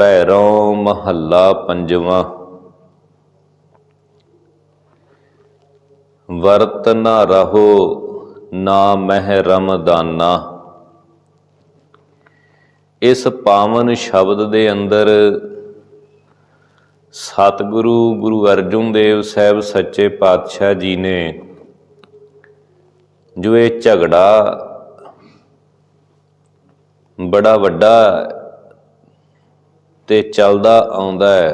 ਭੈਰੋਂ ਮਹੱਲਾ ਪੰਜਵਾਂ। ਵਰਤ ਨਾ ਰਹੋ, ਨਾ ਮਹਿ ਰਮਦਾਨਾ। ਇਸ ਪਾਵਨ ਸ਼ਬਦ ਦੇ ਅੰਦਰ ਸਤਿਗੁਰੂ ਗੁਰੂ ਅਰਜਨ ਦੇਵ ਸਾਹਿਬ ਸੱਚੇ ਪਾਤਸ਼ਾਹ ਜੀ ਨੇ ਜੋ ਇਹ ਝਗੜਾ ਬੜਾ ਵੱਡਾ ਤੇ ਚੱਲਦਾ ਆਉਂਦਾ ਹੈ।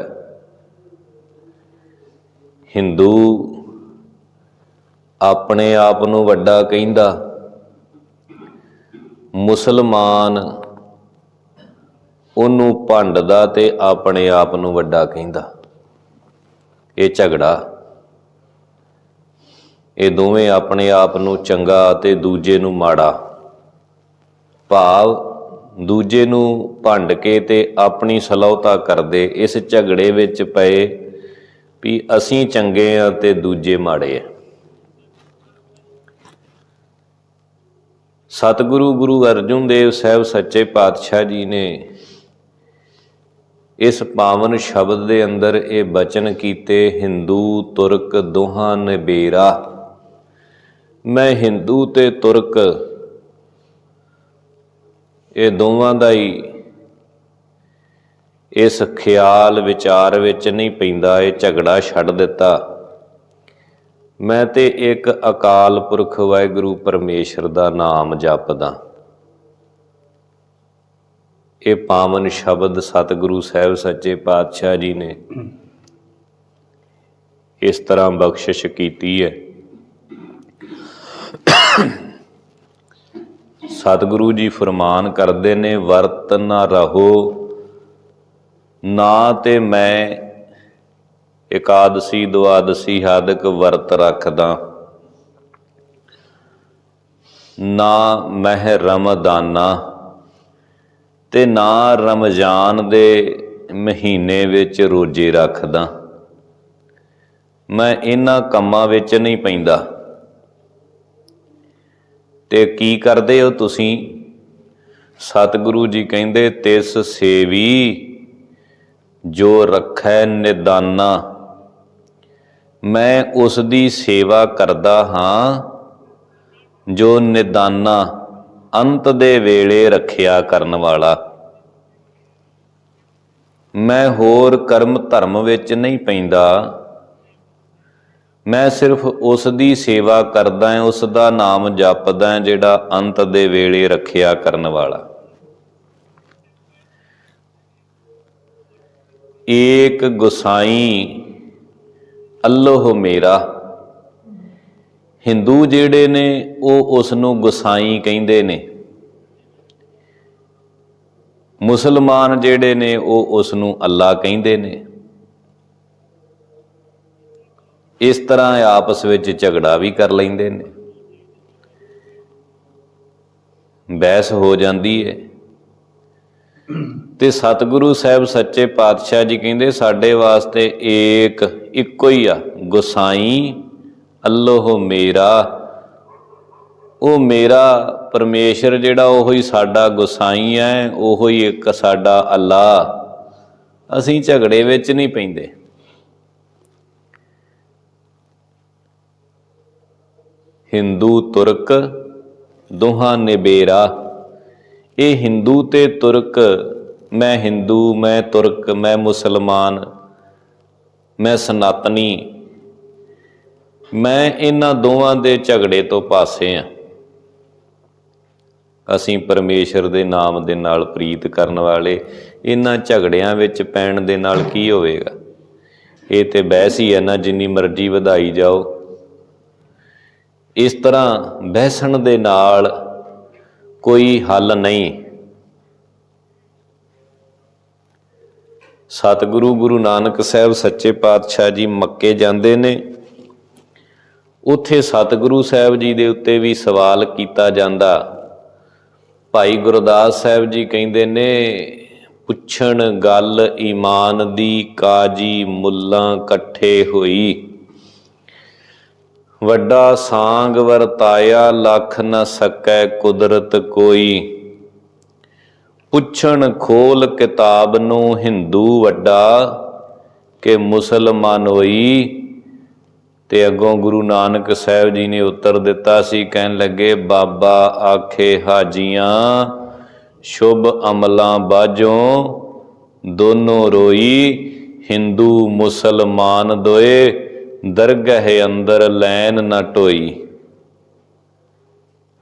ਹਿੰਦੂ ਆਪਣੇ ਆਪ ਨੂੰ ਵੱਡਾ ਕਹਿੰਦਾ, ਮੁਸਲਮਾਨ ਉਹਨੂੰ ਭੰਡਦਾ ਤੇ ਆਪਣੇ ਆਪ ਨੂੰ ਵੱਡਾ ਕਹਿੰਦਾ। ਇਹ ਝਗੜਾ, ਇਹ ਦੋਵੇਂ ਆਪਣੇ ਆਪ ਨੂੰ ਚੰਗਾ ਤੇ ਦੂਜੇ ਨੂੰ ਮਾੜਾ ਭਾਵ ਦੂਜੇ ਨੂੰ ਭੰਡ ਕੇ ਤੇ ਆਪਣੀ ਸਲੌਤਾ ਕਰਦੇ ਇਸ ਝਗੜੇ ਵਿੱਚ ਪਏ ਵੀ ਅਸੀਂ ਚੰਗੇ ਆ ਤੇ ਦੂਜੇ ਮਾੜੇ ਆ। ਸਤਿਗੁਰੂ ਗੁਰੂ ਅਰਜਨ ਦੇਵ ਸਾਹਿਬ ਸੱਚੇ ਪਾਤਸ਼ਾਹ ਜੀ ਨੇ ਇਸ ਪਾਵਨ ਸ਼ਬਦ ਦੇ ਅੰਦਰ ਇਹ ਬਚਨ ਕੀਤੇ, ਹਿੰਦੂ, ਤੁਰਕ ਦੋਹਾਂ ਨੇ ਬੇਰਾ। ਮੈਂ ਹਿੰਦੂ ਤੇ ਤੁਰਕ ਇਹ ਦੋਵਾਂ ਦਾ ਹੀ ਇਸ ਖਿਆਲ ਵਿਚਾਰ ਵਿੱਚ ਨਹੀਂ ਪੈਂਦਾ, ਇਹ ਝਗੜਾ ਛੱਡ ਦਿੱਤਾ। ਮੈਂ ਤੇ ਇੱਕ ਅਕਾਲ ਪੁਰਖ ਵਾਹਿਗੁਰੂ ਪਰਮੇਸ਼ਰ ਦਾ ਨਾਮ ਜਪਦਾ। ਇਹ ਪਾਵਨ ਸ਼ਬਦ ਸਤਿਗੁਰੂ ਸਾਹਿਬ ਸੱਚੇ ਪਾਤਸ਼ਾਹ ਜੀ ਨੇ ਇਸ ਤਰ੍ਹਾਂ ਬਖਸ਼ਿਸ਼ ਕੀਤੀ ਹੈ। ਸਤਿਗੁਰੂ ਜੀ ਫਰਮਾਨ ਕਰਦੇ ਨੇ, ਵਰਤ ਨਾ ਰਹੋ। ਨਾ ਤੇ ਮੈਂ ਇਕਾਦਸੀ, ਦੁਆਦਸੀ ਹਾਦਕ ਵਰਤ ਰੱਖਦਾ। ਨਾ ਮਹਿ ਰਮਦਾਨਾ ਤੇ ਨਾ ਰਮਜ਼ਾਨ ਦੇ ਮਹੀਨੇ ਵਿੱਚ ਰੋਜੇ ਰੱਖਦਾ। ਮੈਂ ਇਹਨਾਂ ਕੰਮਾਂ ਵਿੱਚ ਨਹੀਂ ਪੈਂਦਾ। ਤੇ ਕੀ ਕਰਦੇ ਹੋ ਤੁਸੀਂ? ਸਤਿਗੁਰੂ ਜੀ ਕਹਿੰਦੇ, ਤਿਸ ਸੇਵੀ, ਜੋ ਰੱਖੈ ਨਿਦਾਨਾ। ਮੈਂ ਉਸ ਦੀ ਸੇਵਾ ਕਰਦਾ ਹਾਂ, ਜੋ ਨਿਦਾਨਾ ਅੰਤ ਦੇ ਵੇਲੇ ਰੱਖਿਆ ਕਰਨ ਵਾਲਾ। ਮੈਂ ਹੋਰ ਕਰਮ ਧਰਮ ਵਿੱਚ ਨਹੀਂ ਪੈਂਦਾ। ਮੈਂ ਸਿਰਫ ਉਸ ਦੀ ਸੇਵਾ ਕਰਦਾ ਹਾਂ ਉਸ ਦਾ ਨਾਮ ਜਪਦਾ ਹਾਂ ਜਿਹੜਾ ਅੰਤ ਦੇ ਵੇਲੇ ਰੱਖਿਆ ਕਰਨ ਵਾਲਾ। ਏਕ ਗੁਸਾਈ, ਅੱਲੋਹ ਮੇਰਾ। ਹਿੰਦੂ ਜਿਹੜੇ ਨੇ, ਉਹ ਉਸ ਨੂੰ ਗੁਸਾਈ ਕਹਿੰਦੇ ਨੇ। ਮੁਸਲਮਾਨ ਜਿਹੜੇ ਨੇ, ਉਹ ਉਸ ਨੂੰ ਅੱਲਾ ਕਹਿੰਦੇ ਨੇ। ਇਸ ਤਰ੍ਹਾਂ ਆਪਸ ਵਿੱਚ ਝਗੜਾ ਵੀ ਕਰ ਲੈਂਦੇ ਨੇ। ਬਹਿਸ ਹੋ ਜਾਂਦੀ ਹੈ ਤੇ ਸਤਿਗੁਰੂ ਸਾਹਿਬ ਸੱਚੇ ਪਾਤਸ਼ਾਹ ਜੀ ਕਹਿੰਦੇ, ਸਾਡੇ ਵਾਸਤੇ ਏਕ ਇੱਕੋ ਹੀ ਆ, ਗੁਸਾਈ, ਅੱਲੋਹ ਮੇਰਾ। ਉਹ ਮੇਰਾ ਪਰਮੇਸ਼ਰ ਜਿਹੜਾ ਉਹ ਹੀ ਸਾਡਾ ਗੁਸਾਈ ਹੈ ਉਹ ਹੀ ਇੱਕ ਸਾਡਾ ਅੱਲਾ। ਅਸੀਂ ਝਗੜੇ ਵਿੱਚ ਨਹੀਂ ਪੈਂਦੇ। ਹਿੰਦੂ ਤੁਰਕ ਦੋਹਾਂ ਨਿਬੇਰਾ। ਇਹ ਹਿੰਦੂ ਤੇ ਤੁਰਕ, ਮੈਂ ਹਿੰਦੂ, ਮੈਂ ਤੁਰਕ, ਮੈਂ ਮੁਸਲਮਾਨ, ਮੈਂ ਸਨਾਤਨੀ। ਮੈਂ ਇਹਨਾਂ ਦੋਵਾਂ ਦੇ ਝਗੜੇ ਤੋਂ ਪਾਸੇ ਆ। ਅਸੀਂ ਪਰਮੇਸ਼ਰ ਦੇ ਨਾਮ ਦੇ ਨਾਲ ਪ੍ਰੀਤ ਕਰਨ ਵਾਲੇ, ਇਹਨਾਂ ਝਗੜਿਆਂ ਵਿੱਚ ਪੈਣ ਦੇ ਨਾਲ ਕੀ ਹੋਵੇਗਾ? ਇਹ ਤੇ ਬਹਿਸ ਹੀ ਹੈ ਨਾ, ਜਿੰਨੀ ਮਰਜ਼ੀ ਵਧਾਈ ਜਾਓ। ਇਸ ਤਰ੍ਹਾਂ ਬਹਿਸਣ ਦੇ ਨਾਲ ਕੋਈ ਹੱਲ ਨਹੀਂ। ਸਤਿਗੁਰੂ ਗੁਰੂ ਨਾਨਕ ਸਾਹਿਬ ਸੱਚੇ ਪਾਤਸ਼ਾਹ ਜੀ ਮੱਕੇ ਜਾਂਦੇ ਨੇ। ਉੱਥੇ ਸਤਿਗੁਰੂ ਸਾਹਿਬ ਜੀ ਦੇ ਉੱਤੇ ਵੀ ਸਵਾਲ ਕੀਤਾ ਜਾਂਦਾ। ਭਾਈ ਗੁਰਦਾਸ ਸਾਹਿਬ ਜੀ ਕਹਿੰਦੇ ਨੇ, ਪੁੱਛਣ ਗੱਲ ਈਮਾਨ ਦੀ ਕਾਜੀ ਮੁੱਲਾਂ ਇਕੱਠੇ ਹੋਈ। ਵੱਡਾ ਸਾੰਗ ਵਰਤਾਇਆ ਲੱਖ ਨ ਸਕੈ ਕੁਦਰਤ ਕੋਈ। ਪੁੱਛਣ ਖੋਲ ਕਿਤਾਬ ਨੂੰ ਹਿੰਦੂ ਵੱਡਾ, ਕਿ ਮੁਸਲਮਾਨ ਹੋਈ। ਤੇ ਅੱਗੋਂ ਗੁਰੂ ਨਾਨਕ ਸਾਹਿਬ ਜੀ ਨੇ ਉੱਤਰ ਦਿੱਤਾ ਸੀ, ਕਹਿਣ ਲੱਗੇ, ਬਾਬਾ ਆਖੇ ਹਾਜੀਆਂ, ਸ਼ੁਭ ਅਮਲਾਂ ਬਾਝੋਂ ਦੋਨੋਂ ਰੋਈ, ਹਿੰਦੂ ਮੁਸਲਮਾਨ ਦੋਏ। ਦਰਗਹ ਅੰਦਰ ਲੈਨ ਨਾ ਟੋਈ।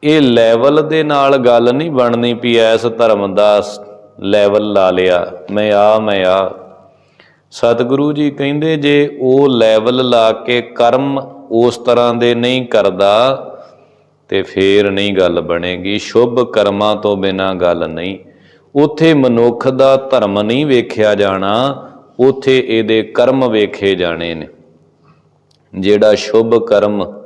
ਇਹ ਲੈਵਲ ਦੇ ਨਾਲ ਗੱਲ ਨਹੀਂ ਬਣਨੀ ਵੀ ਐਸ ਧਰਮ ਦਾ ਲੈਵਲ ਲਾ ਲਿਆ। ਮੈਂ ਆ ਮੈਂ ਆ। ਸਤਿਗੁਰੂ ਜੀ ਕਹਿੰਦੇ ਜੇ ਉਹ ਲੈਵਲ ਲਾ ਕੇ ਕਰਮ ਉਸ ਤਰ੍ਹਾਂ ਦੇ ਨਹੀਂ ਕਰਦਾ, ਤੇ ਫੇਰ ਨਹੀਂ ਗੱਲ ਬਣੇਗੀ। ਸ਼ੁਭ ਕਰਮਾਂ ਤੋਂ ਬਿਨਾ ਗੱਲ ਨਹੀਂ। ਉਥੇ ਮਨੁੱਖ ਦਾ ਧਰਮ ਨਹੀਂ ਵੇਖਿਆ ਜਾਣਾ, ਉਥੇ ਇਹਦੇ ਕਰਮ ਵੇਖੇ ਜਾਣੇ ਨੇ। ਜਿਹੜਾ ਸ਼ੁਭ ਕਰਮ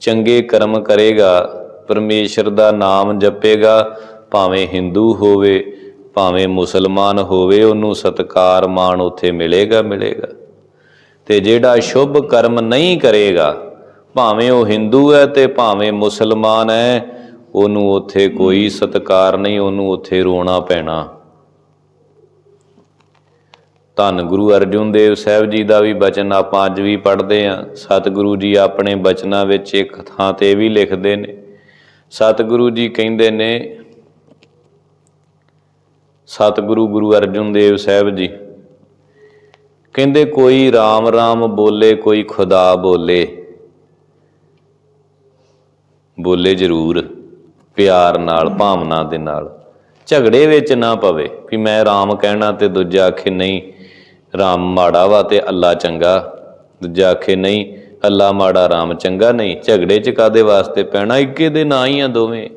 ਚੰਗੇ ਕਰਮ ਕਰੇਗਾ, ਪਰਮੇਸ਼ਰ ਦਾ ਨਾਮ ਜਪੇਗਾ, ਭਾਵੇਂ ਹਿੰਦੂ ਹੋਵੇ, ਭਾਵੇਂ ਮੁਸਲਮਾਨ ਹੋਵੇ, ਉਹਨੂੰ ਸਤਕਾਰ ਮਾਣ ਉੱਥੇ ਮਿਲੇਗਾ ਮਿਲੇਗਾ। ਤੇ ਜਿਹੜਾ ਸ਼ੁਭ ਕਰਮ ਨਹੀਂ ਕਰੇਗਾ, ਭਾਵੇਂ ਉਹ ਹਿੰਦੂ ਹੈ ਤੇ ਭਾਵੇਂ ਮੁਸਲਮਾਨ ਹੈ, ਉਹਨੂੰ ਉੱਥੇ ਕੋਈ ਸਤਕਾਰ ਨਹੀਂ, ਉਹਨੂੰ ਉੱਥੇ ਰੋਣਾ ਪੈਣਾ। ਧੰਨ ਗੁਰੂ ਅਰਜੁਨ ਦੇਵ ਸਾਹਿਬ ਜੀ ਦਾ ਵੀ ਬਚਨ ਆਪਾਂ ਅੱਜ ਵੀ ਪੜ੍ਹਦੇ ਆਂ ਸਤਿਗੁਰੂ ਜੀ ਆਪਣੇ ਬਚਨਾਂ ਵਿੱਚ ਇੱਕ ਥਾਂ ਤੇ ਵੀ ਲਿਖਦੇ ਨੇ। ਸਤਿਗੁਰੂ ਜੀ ਕਹਿੰਦੇ ਨੇ, ਸਤਿਗੁਰੂ ਗੁਰੂ ਅਰਜੁਨ ਦੇਵ ਸਾਹਿਬ ਜੀ, ਕਹਿੰਦੇ ਕੋਈ RAM RAM ਬੋਲੇ, ਕੋਈ ਖੁਦਾ ਬੋਲੇ। ਬੋਲੇ ਜ਼ਰੂਰ, ਪਿਆਰ ਨਾਲ, ਭਾਵਨਾ ਦੇ ਨਾਲ। ਝਗੜੇ ਵਿੱਚ ਨਾ ਪਵੇ ਵੀ ਮੈਂ RAM ਕਹਿਣਾ ਤੇ ਦੂਜਾ ਆਖੇ ਨਹੀਂ ਰਾਮ ਮਾੜਾ ਵਾ ਤੇ ਅੱਲਾ ਚੰਗਾ। ਦੂਜਾ ਆਖੇ, ਨਹੀਂ, ਅੱਲਾ ਮਾੜਾ, ਰਾਮ ਚੰਗਾ ਨਹੀਂ। ਝਗੜੇ 'ਚ ਕਾਦੇ ਵਾਸਤੇ ਪੈਣਾ? ਇੱਕੇ ਦੇ ਨਾਂ ਹੀ ਆ ਦੋਵੇਂ।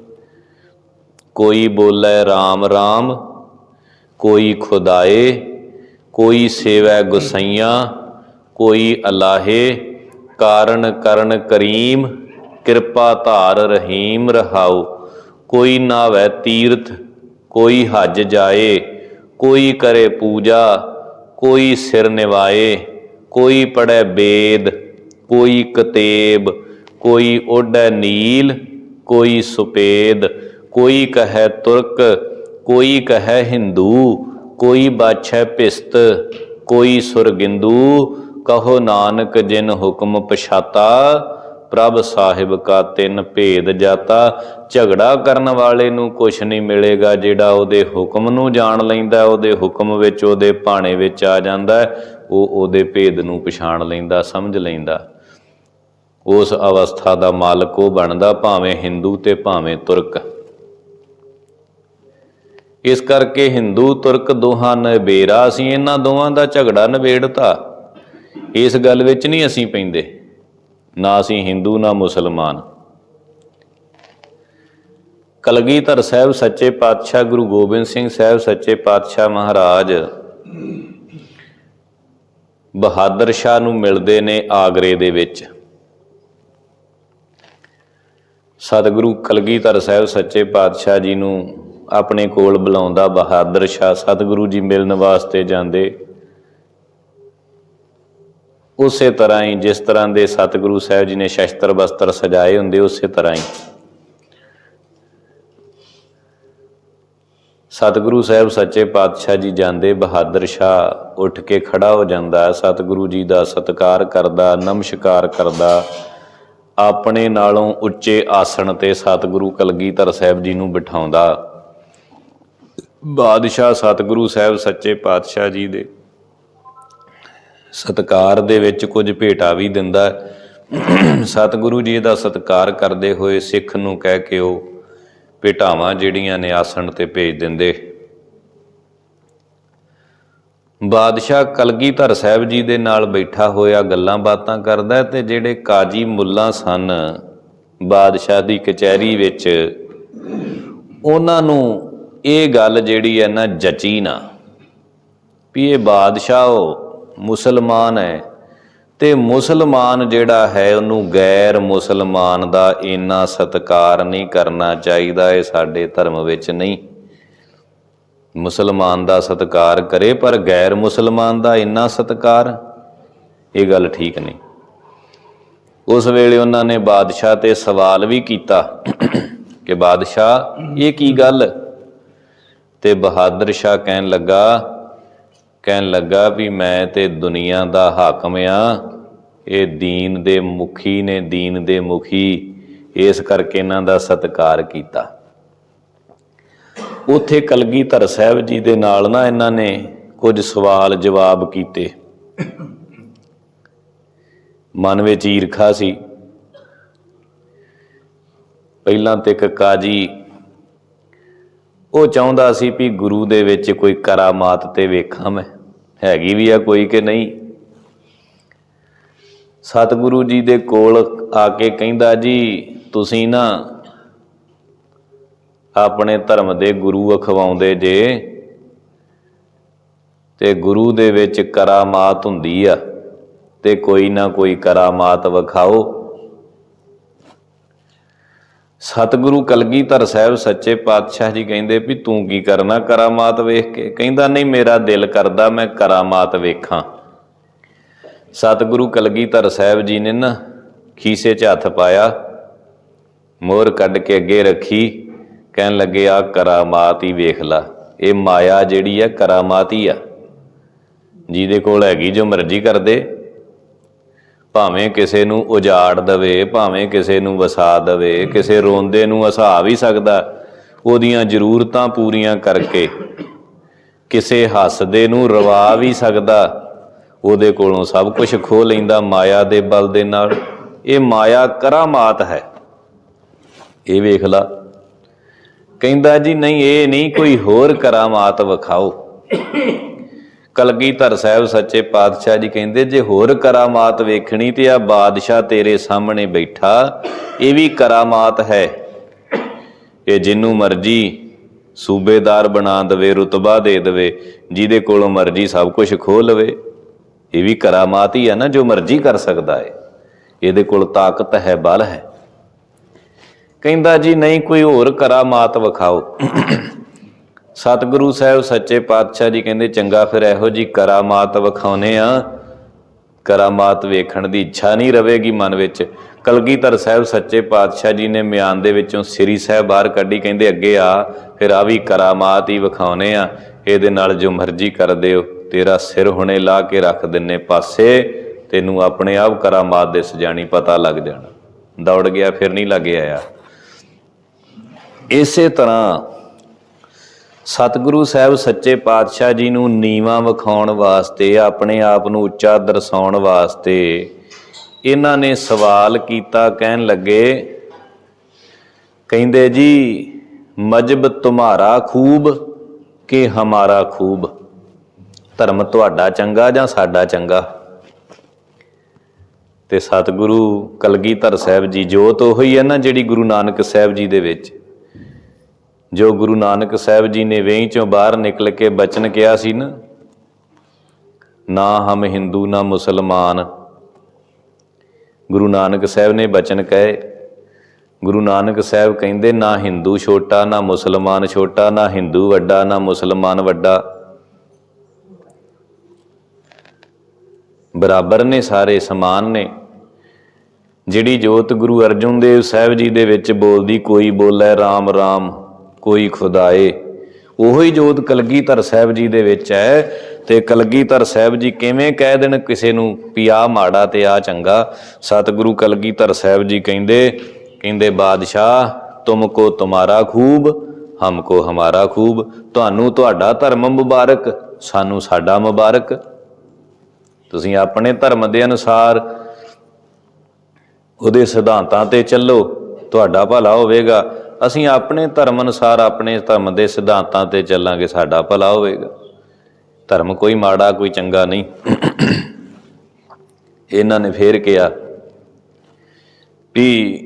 ਕੋਈ ਬੋਲੇ ਰਾਮ ਰਾਮ। ਕੋਈ ਖੁਦਾਏ। ਕੋਈ ਸੇਵੈ ਗੁਸਈਆਂ। ਕੋਈ ਅਲਾਹੇ। ਕਾਰਨ ਕਰਨ ਕਰੀਮ। ਕਿਰਪਾ ਧਾਰ ਰਹੀਮ ਰਹਾਉ। ਕੋਈ ਨਾਵੈ ਤੀਰਥ। ਕੋਈ ਹਜ ਜਾਏ। ਕੋਈ ਕਰੇ ਪੂਜਾ। ਕੋਈ ਸਿਰ ਨਿਵਾਏ, ਕੋਈ ਪੜੈ ਬੇਦ, ਕੋਈ ਕਤੇਬ, ਕੋਈ ਓਢੈ ਨੀਲ, ਕੋਈ ਸੁਪੇਦ, ਕੋਈ ਕਹੈ ਤੁਰਕ, ਕੋਈ ਕਹੈ ਹਿੰਦੂ, ਕੋਈ ਬਾਛੈ ਪਿਸਤ, ਕੋਈ ਸੁਰਗਿੰਦੂ, ਕਹੋ ਨਾਨਕ ਜਿਨ ਹੁਕਮ ਪਛਾਤਾ ਪ੍ਰਭ ਸਾਹਿਬ ਕਾ ਤਿੰਨ ਭੇਦ ਜਾਤਾ, ਝਗੜਾ ਕਰਨ ਵਾਲੇ ਨੂੰ ਕੁਛ ਨਹੀਂ ਮਿਲੇਗਾ, ਜਿਹੜਾ ਉਹਦੇ ਹੁਕਮ ਨੂੰ ਜਾਣ ਲੈਂਦਾ, ਉਹਦੇ ਹੁਕਮ ਵਿੱਚ, ਉਹਦੇ ਭਾਣੇ ਵਿੱਚ ਆ ਜਾਂਦਾ, ਉਹ ਉਹਦੇ ਭੇਦ ਨੂੰ ਪਛਾਣ ਲੈਂਦਾ, ਸਮਝ ਲੈਂਦਾ। ਉਸ ਅਵਸਥਾ ਦਾ ਮਾਲਕ ਉਹ ਬਣਦਾ, ਭਾਵੇਂ ਹਿੰਦੂ ਤੇ ਭਾਵੇਂ ਤੁਰਕ ਇਸ ਕਰਕੇ ਹਿੰਦੂ ਤੁਰਕ ਦੋਹਾਂ ਨਵੇਰਾ ਅਸੀਂ ਇਹਨਾਂ ਦੋਵਾਂ ਦਾ ਝਗੜਾ ਨਵੇੜਤਾ ਇਸ ਗੱਲ ਵਿੱਚ ਨਹੀਂ ਅਸੀਂ ਪੈਂਦੇ। ਨਾ ਅਸੀਂ ਹਿੰਦੂ, ਨਾ ਮੁਸਲਮਾਨ। ਕਲਗੀਧਰ ਸਾਹਿਬ ਸੱਚੇ ਪਾਤਸ਼ਾਹ ਗੁਰੂ ਗੋਬਿੰਦ ਸਿੰਘ ਸਾਹਿਬ ਸੱਚੇ ਪਾਤਸ਼ਾਹ ਮਹਾਰਾਜ ਬਹਾਦਰ ਸ਼ਾਹ ਨੂੰ ਮਿਲਦੇ ਨੇ ਆਗਰੇ ਦੇ ਵਿੱਚ। ਸਤਿਗੁਰੂ ਕਲਗੀਧਰ ਸਾਹਿਬ ਸੱਚੇ ਪਾਤਸ਼ਾਹ ਜੀ ਨੂੰ ਆਪਣੇ ਕੋਲ ਬੁਲਾਉਂਦਾ ਬਹਾਦਰ ਸ਼ਾਹ ਸਤਿਗੁਰੂ ਜੀ ਮਿਲਣ ਵਾਸਤੇ ਜਾਂਦੇ ਉਸੇ ਤਰ੍ਹਾਂ ਹੀ ਜਿਸ ਤਰ੍ਹਾਂ ਦੇ ਸਤਿਗੁਰੂ ਸਾਹਿਬ ਜੀ ਨੇ ਸ਼ਸਤਰ ਬਸਤਰ ਸਜਾਏ ਹੁੰਦੇ, ਉਸੇ ਤਰ੍ਹਾਂ ਹੀ। ਸਤਿਗੁਰੂ ਸਾਹਿਬ ਸੱਚੇ ਪਾਤਸ਼ਾਹ ਜੀ ਜਾਂਦੇ, ਬਹਾਦਰ ਸ਼ਾਹ ਉੱਠ ਕੇ ਖੜਾ ਹੋ ਜਾਂਦਾ, ਸਤਿਗੁਰੂ ਜੀ ਦਾ ਸਤਿਕਾਰ ਕਰਦਾ, ਨਮਸਕਾਰ ਕਰਦਾ, ਆਪਣੇ ਨਾਲੋਂ ਉੱਚੇ ਆਸਣ ਤੇ ਸਤਿਗੁਰੂ ਕਲਗੀਧਰ ਸਾਹਿਬ ਜੀ ਨੂੰ ਬਿਠਾਉਂਦਾ। ਬਾਦਸ਼ਾਹ ਸਤਿਗੁਰੂ ਸਾਹਿਬ ਸੱਚੇ ਪਾਤਸ਼ਾਹ ਜੀ ਦੇ ਸਤਕਾਰ ਦੇ ਵਿੱਚ ਕੁਝ ਭੇਟਾ ਵੀ ਦਿੰਦਾ ਸਤਿਗੁਰੂ ਜੀ ਦਾ ਸਤਕਾਰ ਕਰਦੇ ਹੋਏ ਸਿੱਖ ਨੂੰ ਕਹਿ ਕੇ ਉਹ ਭੇਟਾਵਾਂ ਜਿਹੜੀਆਂ ਨੇ ਆਸਣ ਤੇ ਭੇਜ ਦਿੰਦੇ। ਬਾਦਸ਼ਾਹ ਕਲਗੀਧਰ ਸਾਹਿਬ ਜੀ ਦੇ ਨਾਲ ਬੈਠਾ ਹੋਇਆ ਗੱਲਾਂ ਬਾਤਾਂ ਕਰਦਾ ਤੇ ਜਿਹੜੇ ਕਾਜੀ ਮੁੱਲਾ ਸਨ ਬਾਦਸ਼ਾਹ ਦੀ ਕਚਹਿਰੀ ਵਿੱਚ, ਉਹਨਾਂ ਨੂੰ ਇਹ ਗੱਲ ਜਿਹੜੀ ਹੈ ਨਾ ਜਚੀ ਨਾ ਵੀ ਇਹ ਬਾਦਸ਼ਾਹ ਉਹ ਮੁਸਲਮਾਨ ਹੈ। ਤੇ ਮੁਸਲਮਾਨ ਜਿਹੜਾ ਹੈ, ਉਹਨੂੰ ਗੈਰ ਮੁਸਲਮਾਨ ਦਾ ਇੰਨਾ ਸਤਕਾਰ ਨਹੀਂ ਕਰਨਾ ਚਾਹੀਦਾ, ਇਹ ਸਾਡੇ ਧਰਮ ਵਿੱਚ ਨਹੀਂ। ਮੁਸਲਮਾਨ ਦਾ ਸਤਕਾਰ ਕਰੇ, ਪਰ ਗੈਰ ਮੁਸਲਮਾਨ ਦਾ ਇੰਨਾ ਸਤਕਾਰ, ਇਹ ਗੱਲ ਠੀਕ ਨਹੀਂ। ਉਸ ਵੇਲੇ ਉਹਨਾਂ ਨੇ ਬਾਦਸ਼ਾਹ ਤੇ ਸਵਾਲ ਵੀ ਕੀਤਾ ਕਿ ਬਾਦਸ਼ਾਹ, ਇਹ ਕੀ ਗੱਲ? ਤੇ ਬਹਾਦਰ ਸ਼ਾਹ ਕਹਿਣ ਲੱਗਾ ਕਹਿਣ ਲੱਗਾ ਵੀ ਮੈਂ ਤੇ ਦੁਨੀਆ ਦਾ ਹਾਕਮ ਆ। ਇਹ ਦੀਨ ਦੇ ਮੁਖੀ ਨੇ ਦੀਨ ਦੇ ਮੁਖੀ। ਇਸ ਕਰਕੇ ਇਹਨਾਂ ਦਾ ਸਤਿਕਾਰ ਕੀਤਾ। ਉਥੇ ਕਲਗੀਧਰ ਸਾਹਿਬ ਜੀ ਦੇ ਨਾਲ ਨਾ ਇਹਨਾਂ ਨੇ ਕੁਝ ਸਵਾਲ ਜਵਾਬ ਕੀਤੇ। ਮਨ ਵਿੱਚ ਈਰਖਾ ਸੀ। ਪਹਿਲਾਂ ਤੇ ਇੱਕ ਕਾਜੀ ਉਹ ਚਾਹੁੰਦਾ ਸੀ ਵੀ ਗੁਰੂ ਦੇ ਵਿੱਚ ਕੋਈ ਕਰਾਮਾਤ ਤੇ ਵੇਖਾਂ ਮੈਂ। ਹੈਗੀ ਵੀ ਆ ਕੋਈ ਕਿ ਨਹੀਂ। ਸਤਿਗੁਰੂ ਜੀ ਦੇ ਕੋਲ ਆ ਕੇ ਕਹਿੰਦਾ, ਜੀ, ਤੁਸੀਂ ਨਾ ਆਪਣੇ ਧਰਮ ਦੇ ਗੁਰੂ ਅਖਵਾਉਂਦੇ ਜੇ ਤੇ ਗੁਰੂ ਦੇ ਵਿੱਚ ਕਰਾਮਾਤ ਹੁੰਦੀ ਆ ਤੇ ਕੋਈ ਨਾ ਕੋਈ ਕਰਾਮਾਤ ਵਿਖਾਓ। ਸਤਿਗੁਰੂ ਕਲਗੀਧਰ ਸਾਹਿਬ ਸੱਚੇ ਪਾਤਸ਼ਾਹ ਜੀ ਕਹਿੰਦੇ ਵੀ ਤੂੰ ਕੀ ਕਰਨਾ ਕਰਾਮਾਤ ਵੇਖ ਕੇ? ਕਹਿੰਦਾ, ਨਹੀਂ, ਮੇਰਾ ਦਿਲ ਕਰਦਾ ਮੈਂ ਕਰਾਮਾਤ ਵੇਖਾਂ। ਸਤਿਗੁਰੂ ਕਲਗੀਧਰ ਸਾਹਿਬ ਜੀ ਨੇ ਨਾ ਖੀਸੇ 'ਚ ਹੱਥ ਪਾਇਆ, ਮੋਹਰ ਕੱਢ ਕੇ ਅੱਗੇ ਰੱਖੀ, ਕਹਿਣ ਲੱਗੇ ਆ ਕਰਾਮਾਤ ਹੀ ਵੇਖ ਲਾ, ਇਹ ਮਾਇਆ ਜਿਹੜੀ ਆ, ਕਰਾਮਾਤ ਹੀ ਆ। ਜਿਹਦੇ ਕੋਲ ਹੈਗੀ ਜੋ ਮਰਜ਼ੀ ਕਰਦੇ ਭਾਵੇਂ ਕਿਸੇ ਨੂੰ ਉਜਾੜ ਦਵੇ, ਭਾਵੇਂ ਕਿਸੇ ਨੂੰ ਵਸਾ ਦਵੇ, ਕਿਸੇ ਰੋਂਦੇ ਨੂੰ ਹਸਾ ਵੀ ਸਕਦਾ, ਉਹਦੀਆਂ ਜ਼ਰੂਰਤਾਂ ਪੂਰੀਆਂ ਕਰਕੇ ਕਿਸੇ ਹੱਸਦੇ ਨੂੰ ਰਵਾ ਵੀ ਸਕਦਾ, ਉਹਦੇ ਕੋਲੋਂ ਸਭ ਕੁਝ ਖੋ ਲੈਂਦਾ ਮਾਇਆ ਦੇ ਬਲ ਦੇ ਨਾਲ। ਇਹ ਮਾਇਆ ਕਰਾਮਾਤ ਹੈ। ਇਹ ਵੇਖ ਲਾ। ਕਹਿੰਦਾ ਜੀ, ਨਹੀਂ, ਇਹ ਨਹੀਂ, ਕੋਈ ਹੋਰ ਕਰਾਮਾਤ ਵਿਖਾਓ। ਕਲਗੀਧਰ ਸਾਹਿਬ ਸੱਚੇ ਪਾਤਸ਼ਾਹ ਜੀ ਕਹਿੰਦੇ, ਜੇ ਹੋਰ ਕਰਾਮਾਤ ਵੇਖਣੀ ਤੇ ਆ ਬਾਦਸ਼ਾਹ ਤੇਰੇ ਸਾਹਮਣੇ ਬੈਠਾ, ਇਹ ਵੀ ਕਰਾਮਾਤ ਹੈ ਇਹ ਜਿੰਨੂੰ ਮਰਜ਼ੀ ਸੂਬੇਦਾਰ ਬਣਾ ਦੇਵੇ, ਰਤਬਾ ਦੇ ਦੇਵੇ, ਜਿਹਦੇ ਕੋਲੋਂ ਮਰਜ਼ੀ ਸਭ ਕੁਝ ਖੋਹ ਲਵੇ, ਇਹ ਵੀ ਕਰਾਮਾਤ ਹੀ ਹੈ ਨਾ, ਜੋ ਮਰਜ਼ੀ ਕਰ ਸਕਦਾ ਹੈ ਇਹਦੇ ਕੋਲ ਤਾਕਤ ਹੈ, ਬਲ ਹੈ। ਕਹਿੰਦਾ ਜੀ, ਨਹੀਂ, ਕੋਈ ਹੋਰ ਕਰਾਮਾਤ ਵਿਖਾਓ। ਸਤਿਗੁਰੂ ਸਾਹਿਬ ਸੱਚੇ ਪਾਤਸ਼ਾਹ ਜੀ ਕਹਿੰਦੇ, ਚੰਗਾ ਫਿਰ ਇਹੋ ਜੀ ਕਰਾਮਾਤ ਵਿਖਾਉਨੇ ਆ। ਕਰਾਮਾਤ ਵੇਖਣ ਦੀ ਇੱਛਾ ਨਹੀਂ ਰਵੇਗੀ ਮਨ ਵਿੱਚ। ਕਲਗੀਧਰ ਸਾਹਿਬ ਸੱਚੇ ਪਾਤਸ਼ਾਹ ਜੀ ਨੇ ਮਿਆਨ ਦੇ ਵਿੱਚੋਂ ਸ੍ਰੀ ਸਾਹਿਬ ਬਾਹਰ ਕੱਢੀ, ਕਹਿੰਦੇ, ਅੱਗੇ ਆ, ਫਿਰ ਆ ਵੀ ਕਰਾਮਾਤ ਹੀ ਵਿਖਾਉਨੇ ਆ। ਇਹਦੇ ਨਾਲ ਜੋ ਮਰਜ਼ੀ ਕਰ ਦਿਓ। ਤੇਰਾ ਸਿਰ ਹੁਣੇ ਲਾ ਕੇ ਰੱਖ ਦਿੰਨੇ ਪਾਸੇ। ਤੈਨੂੰ ਆਪਣੇ ਆਪ ਕਰਾਮਾਤ ਦੇ ਸਜਾਣੀ ਪਤਾ ਲੱਗ ਜਾਣਾ। ਦੌੜ ਗਿਆ, ਫਿਰ ਨਹੀਂ ਲੱਗੇ ਆਇਆ। ਇਸੇ ਤਰ੍ਹਾਂ ਸਤਿਗੁਰੂ ਸਾਹਿਬ ਸੱਚੇ ਪਾਤਸ਼ਾਹ ਜੀ ਨੂੰ ਨੀਵਾ ਵਿਖਾਉਣ ਵਾਸਤੇ, ਆਪਣੇ ਆਪ ਨੂੰ ਉੱਚਾ ਦਰਸਾਉਣ ਵਾਸਤੇ ਇਹਨਾਂ ਨੇ ਸਵਾਲ ਕੀਤਾ, ਕਹਿਣ ਲੱਗੇ, ਕਹਿੰਦੇ ਜੀ, ਮਜਬ ਤੁਮਾਰਾ ਖੂਬ ਕਿ ਹਮਾਰਾ ਖੂਬ? ਧਰਮ ਤੁਹਾਡਾ ਚੰਗਾ ਜਾਂ ਸਾਡਾ ਚੰਗਾ? ਤੇ ਸਤਿਗੁਰੂ ਕਲਗੀਧਰ ਸਾਹਿਬ ਜੀ ਜੋਤ ਉਹੀ ਹੈ ਨਾ ਜਿਹੜੀ ਗੁਰੂ ਨਾਨਕ ਸਾਹਿਬ ਜੀ ਦੇ ਵਿੱਚ। ਜੋ ਗੁਰੂ ਨਾਨਕ ਸਾਹਿਬ ਜੀ ਨੇ ਵੇਈ ਚੋਂ ਬਾਹਰ ਨਿਕਲ ਕੇ ਬਚਨ ਕਿਹਾ ਸੀ ਨਾ ਨਾ ਹਮ ਹਿੰਦੂ, ਨਾ ਮੁਸਲਮਾਨ। ਗੁਰੂ ਨਾਨਕ ਸਾਹਿਬ ਨੇ ਬਚਨ ਕਹੇ, ਗੁਰੂ ਨਾਨਕ ਸਾਹਿਬ ਕਹਿੰਦੇ, ਨਾ ਹਿੰਦੂ ਛੋਟਾ, ਨਾ ਮੁਸਲਮਾਨ ਛੋਟਾ, ਨਾ ਹਿੰਦੂ ਵੱਡਾ, ਨਾ ਮੁਸਲਮਾਨ ਵੱਡਾ। ਬਰਾਬਰ ਨੇ ਸਾਰੇ, ਸਮਾਨ ਨੇ। ਜਿਹੜੀ ਜੋਤ ਗੁਰੂ ਅਰਜਨ ਦੇਵ ਸਾਹਿਬ ਜੀ ਦੇ ਵਿੱਚ ਬੋਲਦੀ, ਕੋਈ ਬੋਲੇ RAM RAM ਕੋਈ ਖੁਦਾਏ। ਉਹੀ ਜੋਤ ਕਲਗੀਧਰ ਸਾਹਿਬ ਜੀ ਦੇ ਵਿੱਚ ਹੈ ਤੇ ਕਲਗੀਧਰ ਸਾਹਿਬ ਜੀ ਕਿਵੇਂ ਕਹਿ ਦੇਣ ਕਿਸੇ ਨੂੰ ਵੀ ਆਹ ਮਾੜਾ ਤੇ ਆ ਚੰਗਾ। ਸਤਿਗੁਰੂ ਕਲਗੀਧਰ ਸਾਹਿਬ ਜੀ ਕਹਿੰਦੇ ਕਹਿੰਦੇ, ਬਾਦਸ਼ਾਹ ਤੁਮਕੋ ਤੁਮਾਰਾ ਖੂਬ ਹਮਕੋ ਹਮਾਰਾ ਖੂਬ। ਤੁਹਾਨੂੰ ਤੁਹਾਡਾ ਧਰਮ ਮੁਬਾਰਕ, ਸਾਨੂੰ ਸਾਡਾ ਮੁਬਾਰਕ। ਤੁਸੀਂ ਆਪਣੇ ਧਰਮ ਦੇ ਅਨੁਸਾਰ ਉਹਦੇ ਸਿਧਾਂਤਾਂ ਤੇ ਚੱਲੋ। ਤੁਹਾਡਾ ਭਲਾ ਹੋਵੇਗਾ। ਅਸੀਂ ਆਪਣੇ ਧਰਮ ਅਨੁਸਾਰ ਆਪਣੇ ਧਰਮ ਦੇ ਸਿਧਾਂਤਾਂ ਤੇ ਚੱਲਾਂਗੇ, ਸਾਡਾ ਭਲਾ ਹੋਵੇਗਾ। ਧਰਮ ਕੋਈ ਮਾੜਾ, ਕੋਈ ਚੰਗਾ ਨਹੀਂ। ਇਹਨਾਂ ਨੇ ਫੇਰ ਕਿਹਾ ਵੀ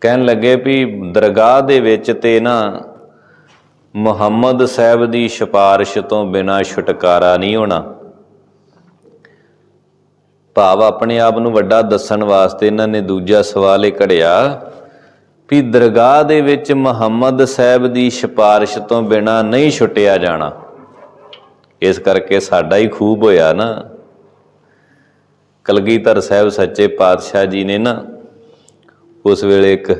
ਕਹਿਣ ਲੱਗੇ ਵੀ ਦਰਗਾਹ ਦੇ ਵਿੱਚ ਤੇ ਨਾ ਮੁਹੰਮਦ ਸਾਹਿਬ ਦੀ ਸਿਫਾਰਿਸ਼ ਤੋਂ ਬਿਨਾ ਛੁਟਕਾਰਾ ਨਹੀਂ ਹੋਣਾ। ਭਾਵ ਆਪਣੇ ਆਪ ਨੂੰ ਵੱਡਾ ਦੱਸਣ ਵਾਸਤੇ ਇਹਨਾਂ ਨੇ ਦੂਜਾ ਸਵਾਲ ਇਹ ਘੜਿਆ ਵੀ ਦਰਗਾਹ ਦੇ ਵਿੱਚ ਮੁਹੰਮਦ ਸਾਹਿਬ ਦੀ ਸਿਫਾਰਿਸ਼ ਤੋਂ ਬਿਨਾ ਨਹੀਂ ਛੁੱਟਿਆ ਜਾਣਾ। ਇਸ ਕਰਕੇ ਸਾਡਾ ਹੀ ਖੂਬ ਹੋਇਆ ਨਾ। ਕਲਗੀਧਰ ਸਾਹਿਬ ਸੱਚੇ ਪਾਤਸ਼ਾਹ ਜੀ ਨੇ ਨਾ ਉਸ ਵੇਲੇ ਇੱਕ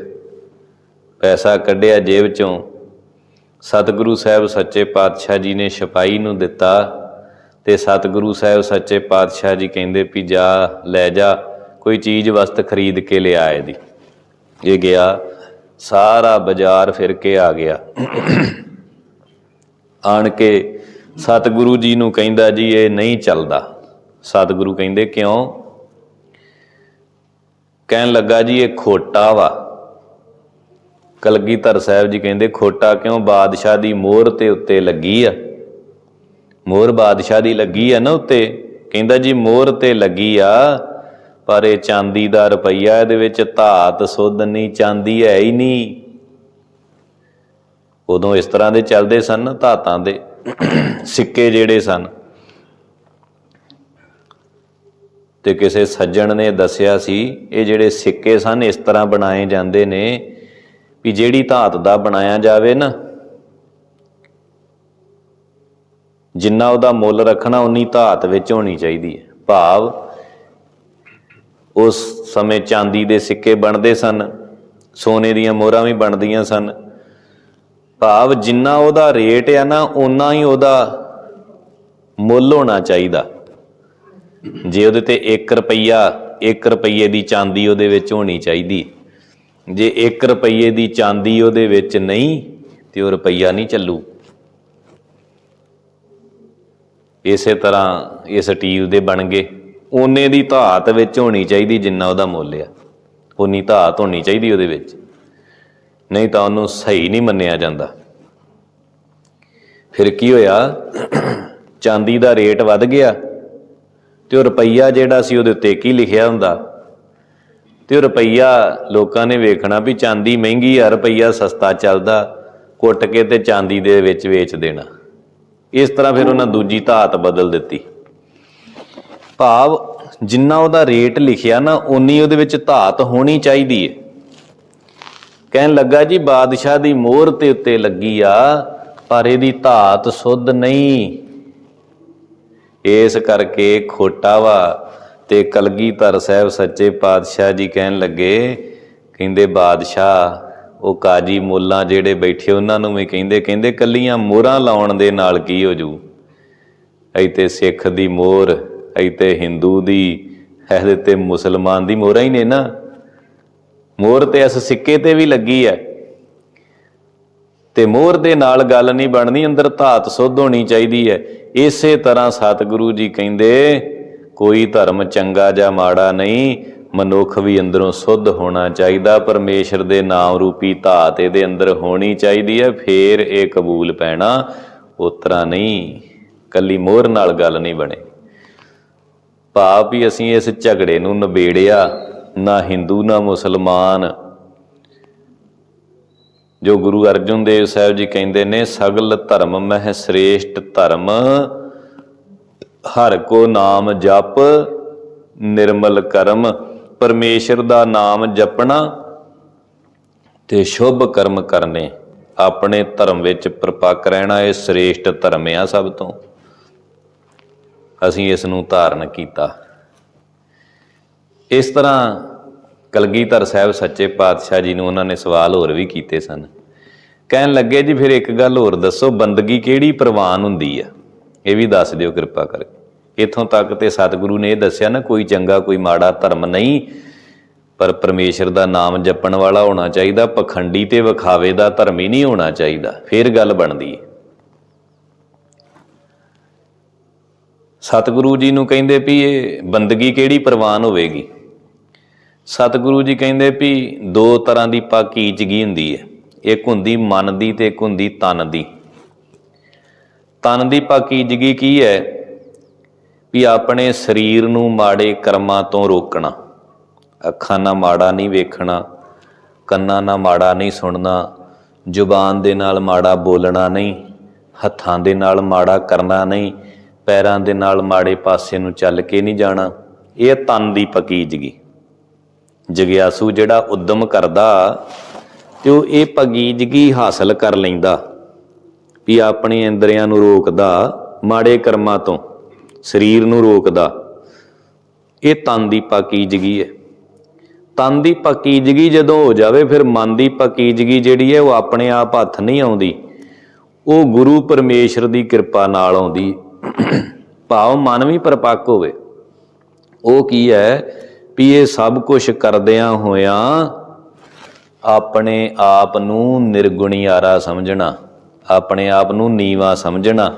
ਪੈਸਾ ਕੱਢਿਆ ਜੇਬ ਚੋਂ। ਸਤਿਗੁਰੂ ਸਾਹਿਬ ਸੱਚੇ ਪਾਤਸ਼ਾਹ ਜੀ ਨੇ ਛਪਾਈ ਨੂੰ ਦਿੱਤਾ। ਤੇ ਸਤਿਗੁਰੂ ਸਾਹਿਬ ਸੱਚੇ ਪਾਤਸ਼ਾਹ ਜੀ ਕਹਿੰਦੇ ਵੀ ਜਾ, ਲੈ ਜਾ, ਕੋਈ ਚੀਜ਼ ਵਸਤ ਖਰੀਦ ਕੇ ਲਿਆ ਇਹਦੀ। ਇਹ ਗਿਆ, ਸਾਰਾ ਬਾਜ਼ਾਰ ਫਿਰ ਕੇ ਆ ਗਿਆ। ਆਣ ਕੇ ਸਤਿਗੁਰੂ ਜੀ ਨੂੰ ਕਹਿੰਦਾ ਜੀ, ਇਹ ਨਹੀਂ ਚੱਲਦਾ। ਸਤਿਗੁਰੂ ਕਹਿੰਦੇ, ਕਿਉਂ? ਕਹਿਣ ਲੱਗਾ ਜੀ, ਇਹ ਖੋਟਾ ਵਾ। ਕਲਗੀਧਰ ਸਾਹਿਬ ਜੀ ਕਹਿੰਦੇ, ਖੋਟਾ ਕਿਉਂ? ਬਾਦਸ਼ਾਹ ਦੀ ਮੋਹਰ ਤੇ ਉੱਤੇ ਲੱਗੀ ਆ। ਮੋਹਰ ਬਾਦਸ਼ਾਹ ਦੀ ਲੱਗੀ ਆ ਨਾ ਉੱਤੇ। ਕਹਿੰਦਾ ਜੀ, ਮੋਰ ਤੇ ਲੱਗੀ ਆ, ਪਰ ਇਹ ਚਾਂਦੀ ਦਾ ਰੁਪਈਆ ਇਹਦੇ ਵਿੱਚ ਧਾਤ ਸੁੱਧ ਨਹੀਂ, ਚਾਂਦੀ ਹੈ ਹੀ ਨਹੀਂ। ਉਦੋਂ ਇਸ ਤਰ੍ਹਾਂ ਦੇ ਚੱਲਦੇ ਸਨ ਧਾਤਾਂ ਦੇ। ਸਿੱਕੇ ਜਿਹੜੇ ਸਨ। ਤੇ ਕਿਸੇ ਸੱਜਣ ਨੇ ਦੱਸਿਆ ਸੀ, ਇਹ ਜਿਹੜੇ ਸਿੱਕੇ ਸਨ, ਇਸ ਤਰ੍ਹਾਂ ਬਣਾਏ ਜਾਂਦੇ ਨੇ ਵੀ ਜਿਹੜੀ ਧਾਤ ਦਾ ਬਣਾਇਆ ਜਾਵੇ ਨਾ ਜਿੰਨਾ ਉਹਦਾ ਮੁੱਲ ਰੱਖਣਾ ਉਨੀ ਧਾਤ ਵਿੱਚ ਹੋਣੀ ਚਾਹੀਦੀ ਹੈ। ਭਾਵ ਉਸ ਸਮੇਂ ਚਾਂਦੀ ਦੇ ਸਿੱਕੇ ਬਣਦੇ ਸਨ, ਸੋਨੇ ਦੀਆਂ ਮੋਹਰਾਂ ਵੀ ਬਣਦੀਆਂ ਸਨ। ਭਾਵ ਜਿੰਨਾ ਉਹਦਾ ਰੇਟ ਆ ਨਾ ਉਨਾ ਹੀ ਉਹਦਾ ਮੁੱਲ ਹੋਣਾ ਚਾਹੀਦਾ। ਜੇ ਉਹਦੇ ਤੇ 1 ਰੁਪਈਆ 1 ਰੁਪਈਏ ਦੀ ਚਾਂਦੀ ਉਹਦੇ ਵਿੱਚ ਹੋਣੀ ਚਾਹੀਦੀ। ਜੇ 1 ਰੁਪਈਏ ਦੀ ਚਾਂਦੀ ਉਹਦੇ ਵਿੱਚ ਨਹੀਂ, ਤੇ ਉਹ ਰੁਪਈਆ ਨਹੀਂ ਚੱਲੂ। ਇਸੇ ਤਰ੍ਹਾਂ ਇਹ ਸਟੀਲ ਦੇ ਬਣ ਗਏ। ਓਨੇ ਦੀ ਧਾਤ ਵਿੱਚ ਹੋਣੀ ਚਾਹੀਦੀ ਜਿੰਨਾ ਉਹਦਾ ਮੁੱਲ ਆ। ਉਨੀ ਧਾਤ ਹੋਣੀ ਚਾਹੀਦੀ ਉਹਦੇ ਵਿੱਚ। ਨਹੀਂ ਤਾਂ ਉਹਨੂੰ ਸਹੀ ਨਹੀਂ ਮੰਨਿਆ ਜਾਂਦਾ। ਫਿਰ ਕੀ ਹੋਇਆ? ਚਾਂਦੀ ਦਾ ਰੇਟ ਵੱਧ ਗਿਆ ਤੇ ਉਹ ਰੁਪਈਆ ਜਿਹੜਾ ਸੀ ਉਹਦੇ ਉੱਤੇ ਕੀ ਲਿਖਿਆ ਹੁੰਦਾ? ਤੇ ਉਹ ਰੁਪਈਆ ਲੋਕਾਂ ਨੇ ਵੇਖਣਾ ਵੀ ਚਾਂਦੀ ਮਹਿੰਗੀ ਆ, ਰੁਪਈਆ ਸਸਤਾ ਚੱਲਦਾ। ਕੁੱਟ ਕੇ ਤੇ ਚਾਂਦੀ ਦੇ ਵਿੱਚ ਵੇਚ ਦੇਣਾ। ਇਸ ਤਰ੍ਹਾਂ ਫਿਰ ਉਹਨਾਂ ਦੂਜੀ ਧਾਤ ਬਦਲ ਦਿੱਤੀ। ਭਾਵ ਜਿੰਨਾ ਉਹਦਾ ਰੇਟ ਲਿਖਿਆ ਨਾ ਉਨੀ ਉਹਦੇ ਵਿੱਚ ਧਾਤ ਹੋਣੀ ਚਾਹੀਦੀ ਹੈ ਕਹਿਣ ਲੱਗਾ ਜੀ, ਬਾਦਸ਼ਾਹ ਦੀ ਮੋਹਰ ਤੇ ਉੱਤੇ ਲੱਗੀ ਆ, ਪਰ ਇਹਦੀ ਧਾਤ ਸੁੱਧ ਨਹੀਂ। ਇਸ ਕਰਕੇ ਖੋਟਾ ਵਾ ਤੇ ਕਲਗੀਧਰ ਸਾਹਿਬ ਸੱਚੇ ਪਾਤਸ਼ਾਹ ਜੀ ਕਹਿਣ ਲੱਗੇ, ਕਹਿੰਦੇ, ਬਾਦਸ਼ਾਹ ਉਹ ਕਾਜੀ ਮੁੱਲਾ ਜਿਹੜੇ ਬੈਠੇ, ਉਹਨਾਂ ਨੂੰ ਵੀ ਕਹਿੰਦੇ ਕਹਿੰਦੇ ਕੱਲੀਆਂ ਮੋਹਰਾਂ ਲਾਉਣ ਦੇ ਨਾਲ ਕੀ ਹੋ ਜੂ? ਇੱਥੇ ਸਿੱਖ ਦੀ ਮੋਹਰ ਇੱਥੇ ਹਿੰਦੂ ਦੀ ਇਹਦੇ ਤੇ ਮੁਸਲਮਾਨ ਦੀ ਮੋਹਰਾਂ ਹੀ ਨੇ ਨਾ। ਮੋਹਰ ਤੇ ਇਸ ਸਿੱਕੇ ਤੇ ਵੀ ਲੱਗੀ ਹੈ ਤੇ ਮੋਹਰ ਦੇ ਨਾਲ ਗੱਲ ਨਹੀਂ ਬਣਨੀ, ਅੰਦਰ ਧਾਤ ਸੁੱਧ ਹੋਣੀ ਚਾਹੀਦੀ ਹੈ ਇਸੇ ਤਰ੍ਹਾਂ ਸਤਿਗੁਰੂ ਜੀ ਕਹਿੰਦੇ, ਕੋਈ ਧਰਮ ਚੰਗਾ ਜਾਂ ਮਾੜਾ ਨਹੀਂ ਮਨੁੱਖ ਵੀ ਅੰਦਰੋਂ ਸੁੱਧ ਹੋਣਾ ਚਾਹੀਦਾ, ਪਰਮੇਸ਼ਰ ਦੇ ਨਾਮ ਰੂਪੀ ਧਾਤ ਇਹਦੇ ਅੰਦਰ ਹੋਣੀ ਚਾਹੀਦੀ ਹੈ, ਫੇਰ ਇਹ ਕਬੂਲ ਪੈਣਾ ਉਤਰਾ ਨਹੀਂ। ਕੱਲੀ ਮੋਹਰ ਨਾਲ ਗੱਲ ਨਹੀਂ ਬਣੇ। ਭਾਵ ਵੀ ਅਸੀਂ ਇਸ ਝਗੜੇ ਨੂੰ ਨਿਬੇੜਿਆ, ਨਾ ਹਿੰਦੂ, ਨਾ ਮੁਸਲਮਾਨ। ਜੋ ਗੁਰੂ ਅਰਜਨ ਦੇਵ ਸਾਹਿਬ ਜੀ ਕਹਿੰਦੇ ਨੇ, ਸਗਲ ਧਰਮ ਮਹਿ ਸ੍ਰੇਸ਼ਟ ਧਰਮ, ਹਰ ਕੋ ਨਾਮ ਜਪ ਨਿਰਮਲ ਕਰਮ। ਪਰਮੇਸ਼ਰ ਦਾ ਨਾਮ ਜਪਣਾ ਤੇ ਸ਼ੁਭ ਕਰਮ ਕਰਨੇ, ਆਪਣੇ ਧਰਮ ਵਿੱਚ ਪ੍ਰਪੱਕ ਰਹਿਣਾ ਇਹ ਸ੍ਰੇਸ਼ਟ ਧਰਮ ਆ ਸਭ ਤੋਂ। ਅਸੀਂ ਇਸ ਨੂੰ ਧਾਰਨ ਕੀਤਾ। ਇਸ ਤਰ੍ਹਾਂ ਕਲਗੀਧਰ ਸਾਹਿਬ ਸੱਚੇ ਪਾਤਸ਼ਾਹ ਜੀ ਨੂੰ ਉਹਨਾਂ ਨੇ ਸਵਾਲ ਹੋਰ ਵੀ ਕੀਤੇ ਸਨ। ਕਹਿਣ ਲੱਗੇ ਜੀ, ਫਿਰ ਇੱਕ ਗੱਲ ਹੋਰ ਦੱਸੋ, ਬੰਦਗੀ ਕਿਹੜੀ ਪ੍ਰਵਾਨ ਹੁੰਦੀ ਆ? ਇਹ ਵੀ ਦੱਸ ਦਿਓ ਕਿਰਪਾ ਕਰਕੇ। ਇਥੋਂ ਤੱਕ ਤੇ ਸਤਿਗੁਰੂ ਨੇ ਇਹ ਦੱਸਿਆ ਨਾ, ਕੋਈ ਚੰਗਾ, ਕੋਈ ਮਾੜਾ ਧਰਮ ਨਹੀਂ, ਪਰ ਪਰਮੇਸ਼ਰ ਦਾ ਨਾਮ ਜਪਣ ਵਾਲਾ ਹੋਣਾ ਚਾਹੀਦਾ, ਪਖੰਡੀ ਤੇ ਵਿਖਾਵੇ ਦਾ ਧਰਮ ਹੀ ਨਹੀਂ ਹੋਣਾ ਚਾਹੀਦਾ। ਫਿਰ ਗੱਲ ਬਣਦੀ ਹੈ ਸਤਿਗੁਰੂ ਜੀ ਨੂੰ ਕਹਿੰਦੇ ਵੀ ਇਹ ਬੰਦਗੀ ਕਿਹੜੀ ਪ੍ਰਵਾਨ ਹੋਵੇਗੀ? ਸਤਿਗੁਰੂ ਜੀ ਕਹਿੰਦੇ ਵੀ ਦੋ ਤਰ੍ਹਾਂ ਦੀ ਪਾਕੀਜ਼ਗੀ ਹੁੰਦੀ ਹੈ ਇੱਕ ਹੁੰਦੀ ਮਨ ਦੀ ਤੇ ਇੱਕ ਹੁੰਦੀ ਤਨ ਦੀ। ਤਨ ਦੀ ਪਾਕੀਜ਼ਗੀ ਕੀ ਹੈ ਵੀ ਆਪਣੇ ਸਰੀਰ ਨੂੰ ਮਾੜੇ ਕਰਮਾਂ ਤੋਂ ਰੋਕਣਾ। ਅੱਖਾਂ ਨਾਲ ਮਾੜਾ ਨਹੀਂ ਵੇਖਣਾ, ਕੰਨਾਂ ਨਾਲ ਮਾੜਾ ਨਹੀਂ ਸੁਣਨਾ, ਜ਼ੁਬਾਨ ਦੇ ਨਾਲ ਮਾੜਾ ਬੋਲਣਾ ਨਹੀਂ, ਹੱਥਾਂ ਦੇ ਨਾਲ ਮਾੜਾ ਕਰਨਾ ਨਹੀਂ, ਪੈਰਾਂ ਦੇ ਨਾਲ ਮਾੜੇ ਪਾਸੇ ਨੂੰ ਚੱਲ ਕੇ ਨਹੀਂ ਜਾਣਾ, ਇਹ ਤਨ ਦੀ ਪਕੀਜਗੀ। ਜਗਿਆਸੂ ਜਿਹੜਾ ਉਦਮ ਕਰਦਾ ਤੇ ਉਹ ਇਹ ਪਕੀਜਗੀ ਹਾਸਲ ਕਰ ਲੈਂਦਾ ਵੀ ਆਪਣੇ ਇੰਦਰੀਆਂ ਨੂੰ ਰੋਕਦਾ ਮਾੜੇ ਕਰਮਾਂ ਤੋਂ। ਸਰੀਰ ਨੂੰ ਰੋਕਦਾ। ਇਹ ਤਨ ਦੀ ਪਾਕੀਜਗੀ ਹੈ। ਤਨ ਦੀ ਪਕੀਜਗੀ ਜਦੋਂ ਹੋ ਜਾਵੇ, ਫਿਰ ਮਨ ਦੀ ਪਕੀਜਗੀ ਜਿਹੜੀ ਹੈ, ਉਹ ਆਪਣੇ ਆਪ ਹੱਥ ਨਹੀਂ ਆਉਂਦੀ। ਉਹ ਗੁਰੂ ਪਰਮੇਸ਼ਰ ਦੀ ਕਿਰਪਾ ਨਾਲ ਆਉਂਦੀ ਭਾਵ ਮਨ ਵੀ ਪਰਪੱਕ ਹੋਵੇ। ਉਹ ਕੀ ਹੈ ਵੀ ਇਹ ਸਭ ਕੁਝ ਕਰਦਿਆਂ ਹੋਇਆਂ ਆਪਣੇ ਆਪ ਨੂੰ ਨਿਰਗੁਣਿਆਰਾ ਸਮਝਣਾ, ਆਪਣੇ ਆਪ ਨੂੰ ਨੀਵਾ ਸਮਝਣਾ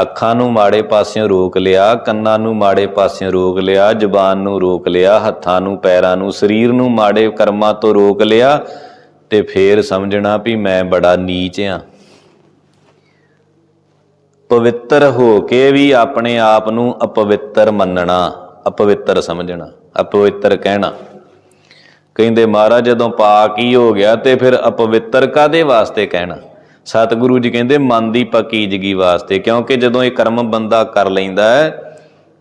ਅੱਖਾਂ ਨੂੰ ਮਾੜੇ ਪਾਸਿਓਂ ਰੋਕ ਲਿਆ, ਕੰਨਾਂ ਨੂੰ ਮਾੜੇ ਪਾਸਿਓਂ ਰੋਕ ਲਿਆ, ਜ਼ੁਬਾਨ ਨੂੰ ਰੋਕ ਲਿਆ, ਹੱਥਾਂ ਨੂੰ, ਪੈਰਾਂ ਨੂੰ, ਸਰੀਰ ਨੂੰ ਮਾੜੇ ਕਰਮਾਂ ਤੋਂ ਰੋਕ ਲਿਆ ਤੇ ਫੇਰ ਸਮਝਣਾ ਵੀ ਮੈਂ ਬੜਾ ਨੀਚ ਆ। ਪਵਿੱਤਰ ਹੋ ਕੇ ਵੀ ਆਪਣੇ ਆਪ ਨੂੰ ਅਪਵਿੱਤਰ ਮੰਨਣਾ, ਅਪਵਿੱਤਰ ਸਮਝਣਾ, ਅਪਵਿੱਤਰ ਕਹਿਣਾ। ਕਹਿੰਦੇ ਮਹਾਰਾਜ ਜਦੋਂ ਪਾਕ ਹੀ ਹੋ ਗਿਆ ਤੇ ਫਿਰ ਅਪਵਿੱਤਰ ਕਾਦੇ ਵਾਸਤੇ ਕਹਿਣਾ? ਸਤਿਗੁਰੂ ਜੀ ਕਹਿੰਦੇ, ਮਨ ਦੀ ਪਕੀਜਗੀ ਵਾਸਤੇ, ਕਿਉਂਕਿ ਜਦੋਂ ਇਹ ਕਰਮ ਬੰਦਾ ਕਰ ਲੈਂਦਾ ਹੈ,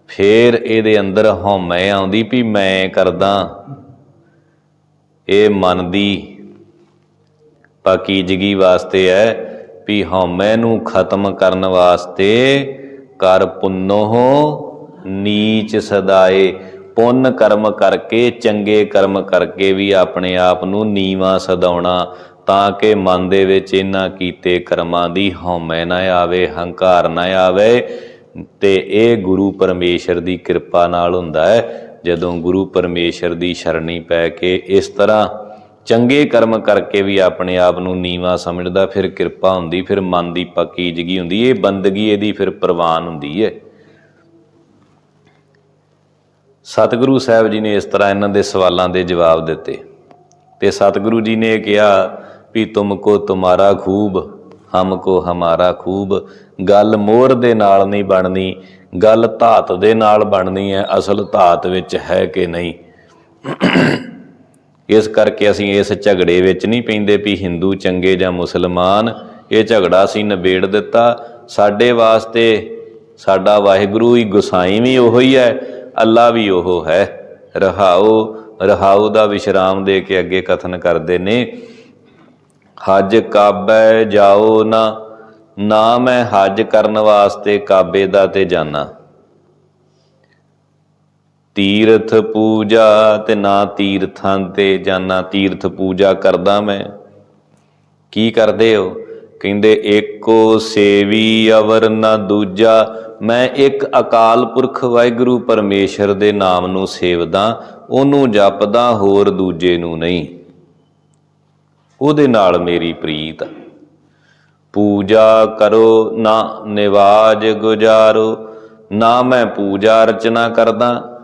ਫੇਰ ਇਹਦੇ ਅੰਦਰ ਹਉਮੈ ਆਉਂਦੀ ਵੀ ਮੈਂ ਕਰਦਾ। ਇਹ ਮਨ ਦੀ ਪਕੀਜਗੀ ਵਾਸਤੇ ਹੈ ਵੀ ਹਉਮੈ ਨੂੰ ਖਤਮ ਕਰਨ ਵਾਸਤੇ ਕਰ ਪੁੰਨੋ ਨੀਚ ਸਦਾਏ। ਪੁੰਨ ਕਰਮ ਕਰਕੇ, ਚੰਗੇ ਕਰਮ ਕਰਕੇ ਵੀ ਆਪਣੇ ਆਪ ਨੂੰ ਨੀਵਾ ਸਦਾਉਣਾ। ਤਾਂ ਕਿ ਮਨ ਦੇ ਵਿੱਚ ਇਹਨਾਂ ਕੀਤੇ ਕਰਮਾਂ ਦੀ ਹਉਮੈ ਨਾ ਆਵੇ, ਹੰਕਾਰ ਨਾ ਆਵੇ। ਤੇ ਇਹ ਗੁਰੂ ਪਰਮੇਸ਼ਰ ਦੀ ਕਿਰਪਾ ਨਾਲ ਹੁੰਦਾ ਹੈ। ਜਦੋਂ ਗੁਰੂ ਪਰਮੇਸ਼ਰ ਦੀ ਸ਼ਰਣੀ ਪੈ ਕੇ ਇਸ ਤਰ੍ਹਾਂ ਚੰਗੇ ਕਰਮ ਕਰਕੇ ਵੀ ਆਪਣੇ ਆਪ ਨੂੰ ਨੀਵਾ ਸਮਝਦਾ, ਫਿਰ ਕਿਰਪਾ ਹੁੰਦੀ, ਫਿਰ ਮਨ ਦੀ ਪਕੀਜਗੀ ਹੁੰਦੀ, ਇਹ ਬੰਦਗੀ ਇਹਦੀ ਫਿਰ ਪ੍ਰਵਾਨ ਹੁੰਦੀ ਹੈ। ਸਤਿਗੁਰੂ ਸਾਹਿਬ ਜੀ ਨੇ ਇਸ ਤਰ੍ਹਾਂ ਇਹਨਾਂ ਦੇ ਸਵਾਲਾਂ ਦੇ ਜਵਾਬ ਦਿੱਤੇ। ਤੇ ਸਤਿਗੁਰੂ ਜੀ ਨੇ ਕਿਹਾ ਵੀ ਤੁਮ ਕੋ ਤੁਮਾਰਾ ਖੂਬ, ਹਮ ਕੋ ਹਮਾਰਾ ਖੂਬ। ਗੱਲ ਮੋਹਰ ਦੇ ਨਾਲ ਨਹੀਂ ਬਣਨੀ, ਗੱਲ ਧਾਤ ਦੇ ਨਾਲ ਬਣਨੀ ਹੈ, ਅਸਲ ਧਾਤ ਵਿੱਚ ਹੈ ਕਿ ਨਹੀਂ। ਇਸ ਕਰਕੇ ਅਸੀਂ ਇਸ ਝਗੜੇ ਵਿੱਚ ਨਹੀਂ ਪੈਂਦੇ ਵੀ ਹਿੰਦੂ ਚੰਗੇ ਜਾਂ ਮੁਸਲਮਾਨ, ਇਹ ਝਗੜਾ ਅਸੀਂ ਨਿਬੇੜ ਦਿੱਤਾ। ਸਾਡੇ ਵਾਸਤੇ ਸਾਡਾ ਵਾਹਿਗੁਰੂ ਹੀ ਗੁਸਾਈ ਵੀ ਉਹੋ ਹੀ ਹੈ, ਅੱਲਾ ਵੀ ਉਹੋ ਹੈ। ਰਹਾਓ ਰਹਾਉ ਦਾ ਵਿਸ਼ਰਾਮ ਦੇ ਕੇ ਅੱਗੇ ਕਥਨ ਕਰਦੇ ਨੇ, ਹਜ ਕਾਬੇ ਜਾਓ ਨਾ ਨਾ ਮੈਂ ਹਜ ਕਰਨ ਵਾਸਤੇ ਕਾਬੇ ਦਾ ਤੇ ਜਾਣਾ ਤੀਰਥ ਪੂਜਾ ਤੇ ਨਾ ਤੀਰਥਾਂ ਤੇ ਜਾਣਾ ਤੀਰਥ ਪੂਜਾ ਕਰਦਾ ਮੈਂ। ਕੀ ਕਰਦੇ ਹੋ? ਕਹਿੰਦੇ, ਏਕੋ ਸੇਵੀ ਅਵਰ ਨਾ ਦੂਜਾ, ਮੈਂ ਇੱਕ ਅਕਾਲ ਪੁਰਖ ਵਾਹਿਗੁਰੂ ਪਰਮੇਸ਼ਰ ਦੇ ਨਾਮ ਨੂੰ ਸੇਵਦਾ, ਉਹਨੂੰ ਜਪਦਾ, ਹੋਰ ਦੂਜੇ ਨੂੰ ਨਹੀਂ। ਉਹਦੇ ਨਾਲ ਮੇਰੀ ਪ੍ਰੀਤ। ਪੂਜਾ ਕਰੋ, ਨਾ ਨਿਵਾਜ ਗੁਜਾਰੋ, ਨਾ ਮੈਂ ਪੂਜਾ ਅਰਚਨਾ ਕਰਦਾ,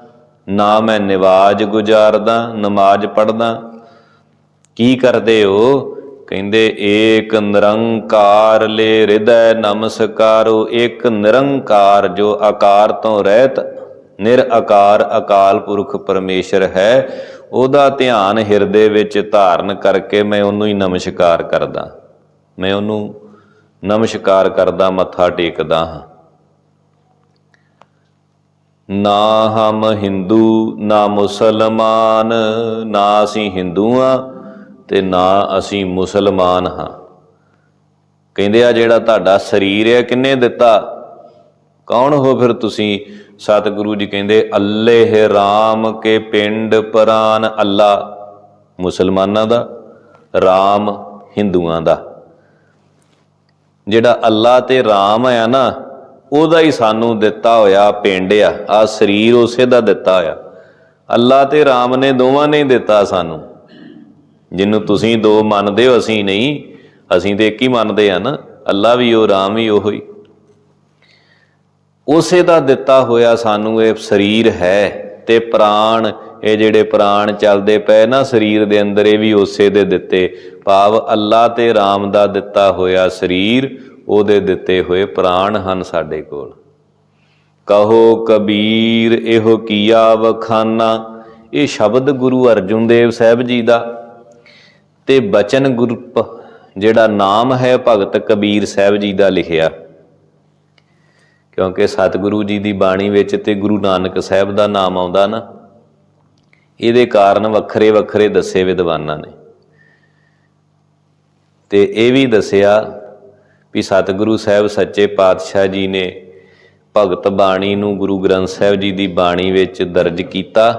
ਨਾ ਮੈਂ ਨਿਵਾਜ ਗੁਜ਼ਾਰਦਾ, ਨਮਾਜ਼ ਪੜਦਾ ਕੀ ਕਰਦੇ ਹੋ? ਕਹਿੰਦੇ, ਏਕ ਨਿਰੰਕਾਰ ਲੈ ਹਿਰਦੈ ਨਮਸਕਾਰੋ ਇੱਕ ਨਿਰੰਕਾਰ ਜੋ ਆਕਾਰ ਤੋਂ ਰਹਿਤ ਨਿਰਆਕਾਰ ਅਕਾਲ ਪੁਰਖ ਪਰਮੇਸ਼ਰ ਹੈ। ਉਹਦਾ ਧਿਆਨ ਹਿਰਦੇ ਵਿੱਚ ਧਾਰਨ ਕਰਕੇ ਮੈਂ ਉਹਨੂੰ ਹੀ ਨਮਸਕਾਰ ਕਰਦਾ, ਮੈਂ ਉਹਨੂੰ ਨਮਸਕਾਰ ਕਰਦਾ, ਮੱਥਾ ਟੇਕਦਾ ਹਾਂ। ਨਾ ਹਮ ਹਿੰਦੂ, ਨਾ ਮੁਸਲਮਾਨ, ਨਾ ਅਸੀਂ ਹਿੰਦੂ ਆ ਤੇ ਨਾ ਅਸੀਂ ਮੁਸਲਮਾਨ ਹਾਂ। ਕਹਿੰਦੇ ਆ, ਜਿਹੜਾ ਤੁਹਾਡਾ ਸਰੀਰ ਹੈ, ਕਿੰਨੇ ਦਿੱਤਾ? ਕੌਣ ਹੋ ਫਿਰ ਤੁਸੀਂ? ਸਤਿਗੁਰੂ ਜੀ ਕਹਿੰਦੇ, ਅੱਲੇਹ ਰਾਮ ਕੇ ਪਿੰਡ ਪ੍ਰਾਨ ਅੱਲਾ। ਮੁਸਲਮਾਨਾਂ ਦਾ, ਰਾਮ ਹਿੰਦੂਆਂ ਦਾ। ਜਿਹੜਾ ਅੱਲਾ ਤੇ ਰਾਮ ਆ ਨਾ, ਉਹਦਾ ਹੀ ਸਾਨੂੰ ਦਿੱਤਾ ਹੋਇਆ ਪਿੰਡ ਆ। ਆ ਸਰੀਰ ਉਸੇ ਦਾ ਦਿੱਤਾ ਹੋਇਆ। ਅੱਲਾ ਤੇ ਰਾਮ ਨੇ ਦੋਵਾਂ ਨੇ ਹੀ ਦਿੱਤਾ ਸਾਨੂੰ। ਜਿਹਨੂੰ ਤੁਸੀਂ ਦੋ ਮੰਨਦੇ ਹੋ, ਅਸੀਂ ਨਹੀਂ। ਅਸੀਂ ਤੇ ਇੱਕ ਹੀ ਮੰਨਦੇ ਆ ਨਾ। ਅੱਲਾ ਵੀ ਉਹ, ਰਾਮ ਵੀ ਉਹ ਹੀ। ਉਸੇ ਦਾ ਦਿੱਤਾ ਹੋਇਆ ਸਾਨੂੰ ਇਹ ਸਰੀਰ ਹੈ ਤੇ ਪ੍ਰਾਣ, ਇਹ ਜਿਹੜੇ ਪ੍ਰਾਣ ਚੱਲਦੇ ਪਏ ਨਾ ਸਰੀਰ ਦੇ ਅੰਦਰ, ਇਹ ਵੀ ਉਸੇ ਦੇ ਦਿੱਤੇ। ਭਾਵ ਅੱਲਾ ਤੇ ਰਾਮ ਦਾ ਦਿੱਤਾ ਹੋਇਆ ਸਰੀਰ, ਉਹਦੇ ਦਿੱਤੇ ਹੋਏ ਪ੍ਰਾਣ ਹਨ ਸਾਡੇ ਕੋਲ। ਕਹੋ ਕਬੀਰ, ਇਹੋ ਕੀਆ ਵਖਾਨਾ। ਇਹ ਸ਼ਬਦ ਗੁਰੂ ਅਰਜੁਨ ਦੇਵ ਸਾਹਿਬ ਜੀ ਦਾ ਤੇ ਬਚਨ ਗਰੁੱਪ, ਜਿਹੜਾ ਨਾਮ ਹੈ ਭਗਤ ਕਬੀਰ ਸਾਹਿਬ ਜੀ ਦਾ ਲਿਖਿਆ। ਕਿਉਂਕਿ ਸਤਿਗੁਰੂ ਜੀ ਦੀ ਬਾਣੀ ਵਿੱਚ ਤੇ ਗੁਰੂ ਨਾਨਕ ਸਾਹਿਬ ਦਾ ਨਾਮ ਆਉਂਦਾ ਨਾ, ਇਹਦੇ ਕਾਰਨ ਵੱਖਰੇ ਵੱਖਰੇ ਦੱਸੇ ਵਿਦਵਾਨਾਂ ਨੇ। ਤੇ ਇਹ ਵੀ ਦੱਸਿਆ ਵੀ ਸਤਿਗੁਰੂ ਸਾਹਿਬ ਸੱਚੇ ਪਾਤਸ਼ਾਹ ਜੀ ਨੇ ਭਗਤ ਬਾਣੀ ਨੂੰ ਗੁਰੂ ਗ੍ਰੰਥ ਸਾਹਿਬ ਜੀ ਦੀ ਬਾਣੀ ਵਿੱਚ ਦਰਜ ਕੀਤਾ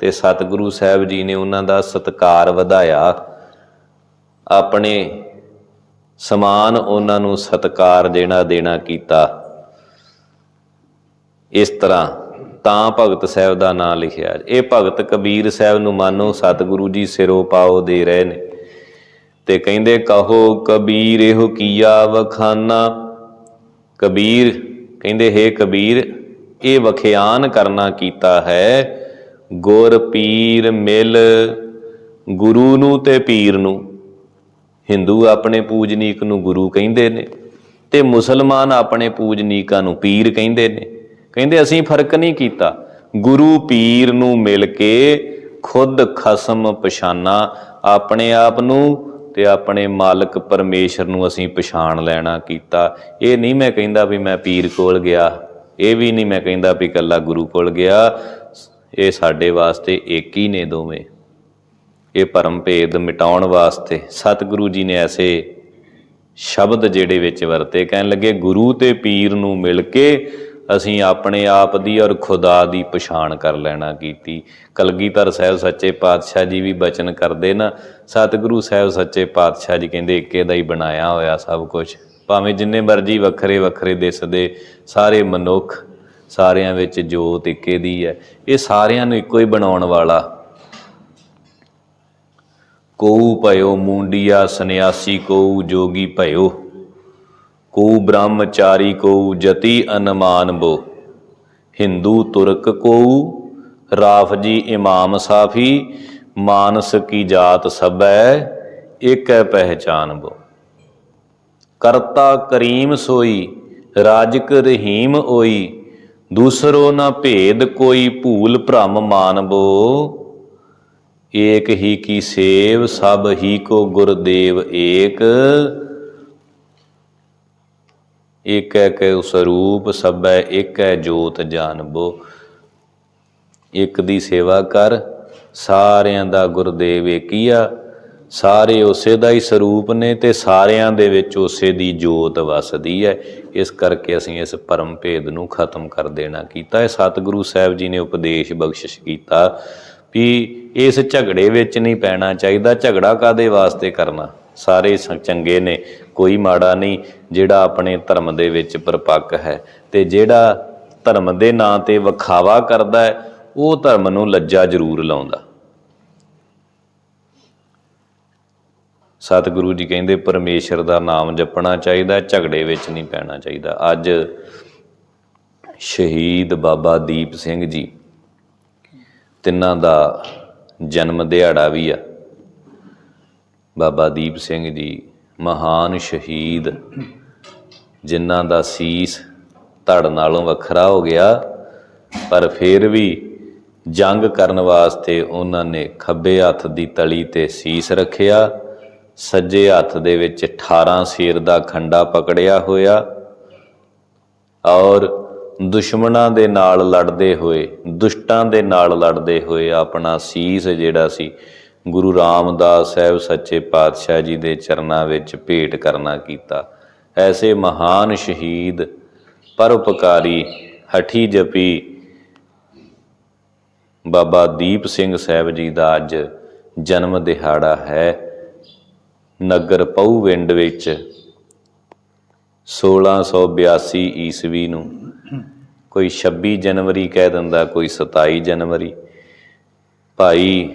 ਤੇ ਸਤਿਗੁਰੂ ਸਾਹਿਬ ਜੀ ਨੇ ਉਹਨਾਂ ਦਾ ਸਤਕਾਰ ਵਧਾਇਆ। ਆਪਣੇ ਸਮਾਨ ਉਹਨਾਂ ਨੂੰ ਸਤਕਾਰ ਦੇਣਾ ਦੇਣਾ ਕੀਤਾ। ਇਸ ਤਰ੍ਹਾਂ ਤਾਂ ਭਗਤ ਸਾਹਿਬ ਦਾ ਨਾਮ ਲਿਖਿਆ। ਇਹ ਭਗਤ ਕਬੀਰ ਸਾਹਿਬ ਨੂੰ ਮਾਨੋ ਸਤਿਗੁਰੂ ਜੀ ਸਿਰੋਂ ਪਾਓ ਦੇ ਰਹੇ ਨੇ। ਤੇ ਕਹਿੰਦੇ, ਕਹੋ ਕਬੀਰ, ਇਹੋ ਕੀਆ ਵਖਾਨਾ? ਕਬੀਰ ਕਹਿੰਦੇ, ਹੈ ਕਬੀਰ, ਇਹ ਵਖਿਆਨ ਕਰਨਾ ਕੀਤਾ ਹੈ। ਗੁਰ ਪੀਰ ਮਿਲ ਗੁਰੂ ਨੂੰ ਤੇ ਪੀਰ ਨੂੰ। ਹਿੰਦੂ ਆਪਣੇ ਪੂਜਨੀਕ ਨੂੰ ਗੁਰੂ ਕਹਿੰਦੇ ਨੇ ਤੇ ਮੁਸਲਮਾਨ ਆਪਣੇ ਪੂਜਨੀਕਾਂ ਨੂੰ ਪੀਰ ਕਹਿੰਦੇ ਨੇ। ਕਹਿੰਦੇ ਅਸੀਂ ਫ਼ਰਕ ਨਹੀਂ ਕੀਤਾ। ਗੁਰੂ ਪੀਰ ਨੂੰ ਮਿਲ ਕੇ ਖੁਦ ਖਸਮ ਪਛਾਨਾ ਆਪਣੇ ਆਪ ਨੂੰ ਤੇ ਆਪਣੇ ਮਾਲਕ ਪਰਮੇਸ਼ਰ ਨੂੰ ਅਸੀਂ ਪਛਾਣ ਲੈਣਾ ਕੀਤਾ। ਇਹ ਨਹੀਂ ਮੈਂ ਕਹਿੰਦਾ ਵੀ ਮੈਂ ਪੀਰ ਕੋਲ ਗਿਆ। ਇਹ ਵੀ ਨਹੀਂ ਮੈਂ ਕਹਿੰਦਾ ਵੀ ਇਕੱਲਾ ਗੁਰੂ ਕੋਲ ਗਿਆ। ਇਹ ਸਾਡੇ ਵਾਸਤੇ ਇੱਕ ਹੀ ਨੇ ਦੋਵੇਂ। ਇਹ ਭਰਮ ਭੇਦ ਮਿਟਾਉਣ ਵਾਸਤੇ ਸਤਿਗੁਰੂ ਜੀ ਨੇ ਐਸੇ ਸ਼ਬਦ ਜਿਹੜੇ ਵਿੱਚ ਵਰਤੇ, ਕਹਿਣ ਲੱਗੇ, ਗੁਰੂ ਤੇ ਪੀਰ ਨੂੰ ਮਿਲ ਕੇ ਅਸੀਂ ਆਪਣੇ ਆਪ ਦੀ ਔਰ ਖੁਦਾ ਦੀ ਪਛਾਣ ਕਰ ਲੈਣਾ ਕੀਤੀ। ਕਲਗੀਧਰ ਸਾਹਿਬ ਸੱਚੇ ਪਾਤਸ਼ਾਹ ਜੀ ਵੀ ਬਚਨ ਕਰਦੇ ਨਾ, ਸਤਿਗੁਰੂ ਸਾਹਿਬ ਸੱਚੇ ਪਾਤਸ਼ਾਹ ਜੀ ਕਹਿੰਦੇ, ਇੱਕੇ ਦਾ ਹੀ ਬਣਾਇਆ ਹੋਇਆ ਸਭ ਕੁਝ ਭਾਵੇਂ ਜਿੰਨੇ ਮਰਜ਼ੀ ਵੱਖਰੇ ਵੱਖਰੇ ਦਿਸਦੇ ਸਾਰੇ ਮਨੁੱਖ ਸਾਰਿਆਂ ਵਿੱਚ ਜੋਤ ਇੱਕੇ ਦੀ ਹੈ। ਇਹ ਸਾਰਿਆਂ ਨੂੰ ਇੱਕੋ ਹੀ ਬਣਾਉਣ ਵਾਲਾ ਕੋਉ ਭਇਓ ਮੁੰਡੀਆ ਸੰਨਿਆਸੀ ਕੋਉ ਜੋਗੀ ਭਇਓ ਕੋਉ ਬ੍ਰਹਮਚਾਰੀ ਕੋਉ ਜਤੀ ਅਨਮਾਨ ਬੋ ਹਿੰਦੂ ਤੁਰਕ ਕੋਉ ਰਾਫਜੀ ਇਮਾਮ ਸਾਫੀ, ਮਾਨਸ ਕੀ ਜਾਤ ਸਬੈ ਏਕੈ ਪਹਿਚਾਨ ਬੋ ਕਰਤਾ ਕਰੀਮ ਸੋਈ, ਰਾਜਕ ਰਹੀਮ ਓਈ, ਦੂਸਰੋ ਨਾ ਭੇਦ ਕੋਈ ਭੂਲ ਭ੍ਰਮ ਮਾਨਬੋ। ਏਕ ਹੀ ਕੀ ਸੇਵ, ਸਭ ਹੀ ਕੋ ਗੁਰਦੇਵ ਏਕ। ਏਕ ਏਕੈ ਕੈ ਸਰੂਪ ਸਭੈ ਹੈ ਜੋਤ ਜਾਣਬੋ ਇੱਕ ਦੀ ਸੇਵਾ ਕਰ, ਸਾਰਿਆਂ ਦਾ ਗੁਰਦੇਵ ਏਕ ਹੀ ਆ ਸਾਰੇ ਉਸੇ ਦਾ ਹੀ ਸਰੂਪ ਨੇ ਤੇ ਸਾਰਿਆਂ ਦੇ ਵਿੱਚ ਉਸੇ ਦੀ ਜੋਤ ਵਸਦੀ ਹੈ ਇਸ ਕਰਕੇ ਅਸੀਂ ਇਸ ਪਰਮ ਭੇਦ ਨੂੰ ਖਤਮ ਕਰ ਦੇਣਾ ਕੀਤਾ। ਹੈ ਸਤਿਗੁਰੂ ਸਾਹਿਬ ਜੀ ਨੇ ਉਪਦੇਸ਼ ਬਖਸ਼ਿਸ਼ ਕੀਤਾ। ਵੀ ਇਸ ਝਗੜੇ ਵਿੱਚ ਨਹੀਂ ਪੈਣਾ ਚਾਹੀਦਾ। ਝਗੜਾ ਕਾਦੇ ਵਾਸਤੇ ਕਰਨਾ? ਸਾਰੇ ਸ- ਚੰਗੇ ਨੇ, ਕੋਈ ਮਾੜਾ ਨਹੀਂ, ਜਿਹੜਾ ਆਪਣੇ ਧਰਮ ਦੇ ਵਿੱਚ ਪਰਪੱਕ ਹੈ ਤੇ ਜਿਹੜਾ ਧਰਮ ਦੇ ਨਾਂ ਤੇ ਵਿਖਾਵਾ ਕਰਦਾ ਹੈ, ਉਹ ਧਰਮ ਨੂੰ ਲੱਜਾ ਜ਼ਰੂਰ ਲਾਉਂਦਾ। ਸਤਿਗੁਰੂ ਜੀ ਕਹਿੰਦੇ, ਪਰਮੇਸ਼ਰ ਦਾ ਨਾਮ ਜਪਣਾ ਚਾਹੀਦਾ, ਝਗੜੇ ਵਿੱਚ ਨਹੀਂ ਪੈਣਾ ਚਾਹੀਦਾ। ਅੱਜ ਸ਼ਹੀਦ ਬਾਬਾ ਦੀਪ ਸਿੰਘ ਜੀ ਤਿੰਨਾਂ ਦਾ ਜਨਮ ਦਿਹਾੜਾ ਵੀ ਆ। ਬਾਬਾ ਦੀਪ ਸਿੰਘ ਜੀ ਮਹਾਨ ਸ਼ਹੀਦ, ਜਿਨ੍ਹਾਂ ਦਾ ਸੀਸ ਧੜ ਨਾਲੋਂ ਵੱਖਰਾ ਹੋ ਗਿਆ, ਪਰ ਫਿਰ ਵੀ ਜੰਗ ਕਰਨ ਵਾਸਤੇ ਉਹਨਾਂ ਨੇ ਖੱਬੇ ਹੱਥ ਦੀ ਤਲੀ ਤੇ ਸੀਸ ਰੱਖਿਆ, ਸੱਜੇ ਹੱਥ ਦੇ ਵਿੱਚ 18 ਸ਼ੇਰ ਦਾ ਖੰਡਾ ਪਕੜਿਆ ਹੋਇਆ ਔਰ ਦੁਸ਼ਮਣਾਂ ਦੇ ਨਾਲ ਲੜਦੇ ਹੋਏ, ਦੁਸ਼ਟਾਂ ਦੇ ਨਾਲ ਲੜਦੇ ਹੋਏ ਆਪਣਾ ਸੀਸ ਜਿਹੜਾ ਸੀ, ਗੁਰੂ ਰਾਮਦਾਸ ਸਾਹਿਬ ਸੱਚੇ ਪਾਤਸ਼ਾਹ ਜੀ ਦੇ ਚਰਨਾਂ ਵਿੱਚ ਭੇਟ ਕਰਨਾ ਕੀਤਾ। ਐਸੇ ਮਹਾਨ ਸ਼ਹੀਦ, ਪਰਉਪਕਾਰੀ, ਹਠੀ ਜਪੀ ਬਾਬਾ ਦੀਪ ਸਿੰਘ ਸਾਹਿਬ ਜੀ ਦਾ ਅੱਜ ਜਨਮ ਦਿਹਾੜਾ ਹੈ। ਨਗਰ ਪਉਵਿੰਡ ਵਿੱਚ 1682 ਈਸਵੀ ਨੂੰ ਕੋਈ 26 ਜਨਵਰੀ ਕਹਿ ਦਿੰਦਾ, ਕੋਈ 27 ਜਨਵਰੀ। ਭਾਈ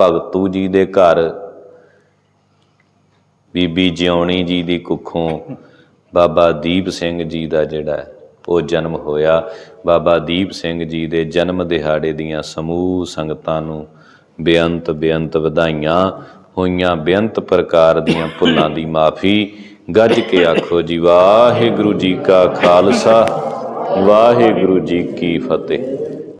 ਭਗਤੂ ਜੀ ਦੇ ਘਰ, ਬੀਬੀ ਜਿਉਣੀ ਜੀ ਦੀ ਕੁੱਖੋਂ ਬਾਬਾ ਦੀਪ ਸਿੰਘ ਜੀ ਦਾ ਜਿਹੜਾ ਉਹ ਜਨਮ ਹੋਇਆ। ਬਾਬਾ ਦੀਪ ਸਿੰਘ ਜੀ ਦੇ ਜਨਮ ਦਿਹਾੜੇ ਦੀਆਂ ਸਮੂਹ ਸੰਗਤਾਂ ਨੂੰ ਬੇਅੰਤ ਬੇਅੰਤ ਵਧਾਈਆਂ ਹੋਈਆਂ। ਬੇਅੰਤ ਪ੍ਰਕਾਰ ਦੀਆਂ ਭੁੱਲਾਂ ਦੀ ਮਾਫੀ ਗੱਜ ਕੇ ਆਖੋ ਜੀ, ਵਾਹਿਗੁਰੂ ਜੀ ਕਾ ਖਾਲਸਾ। ਵਾਹਿਗੁਰੂ ਜੀ ਕੀ ਫਤਿਹ।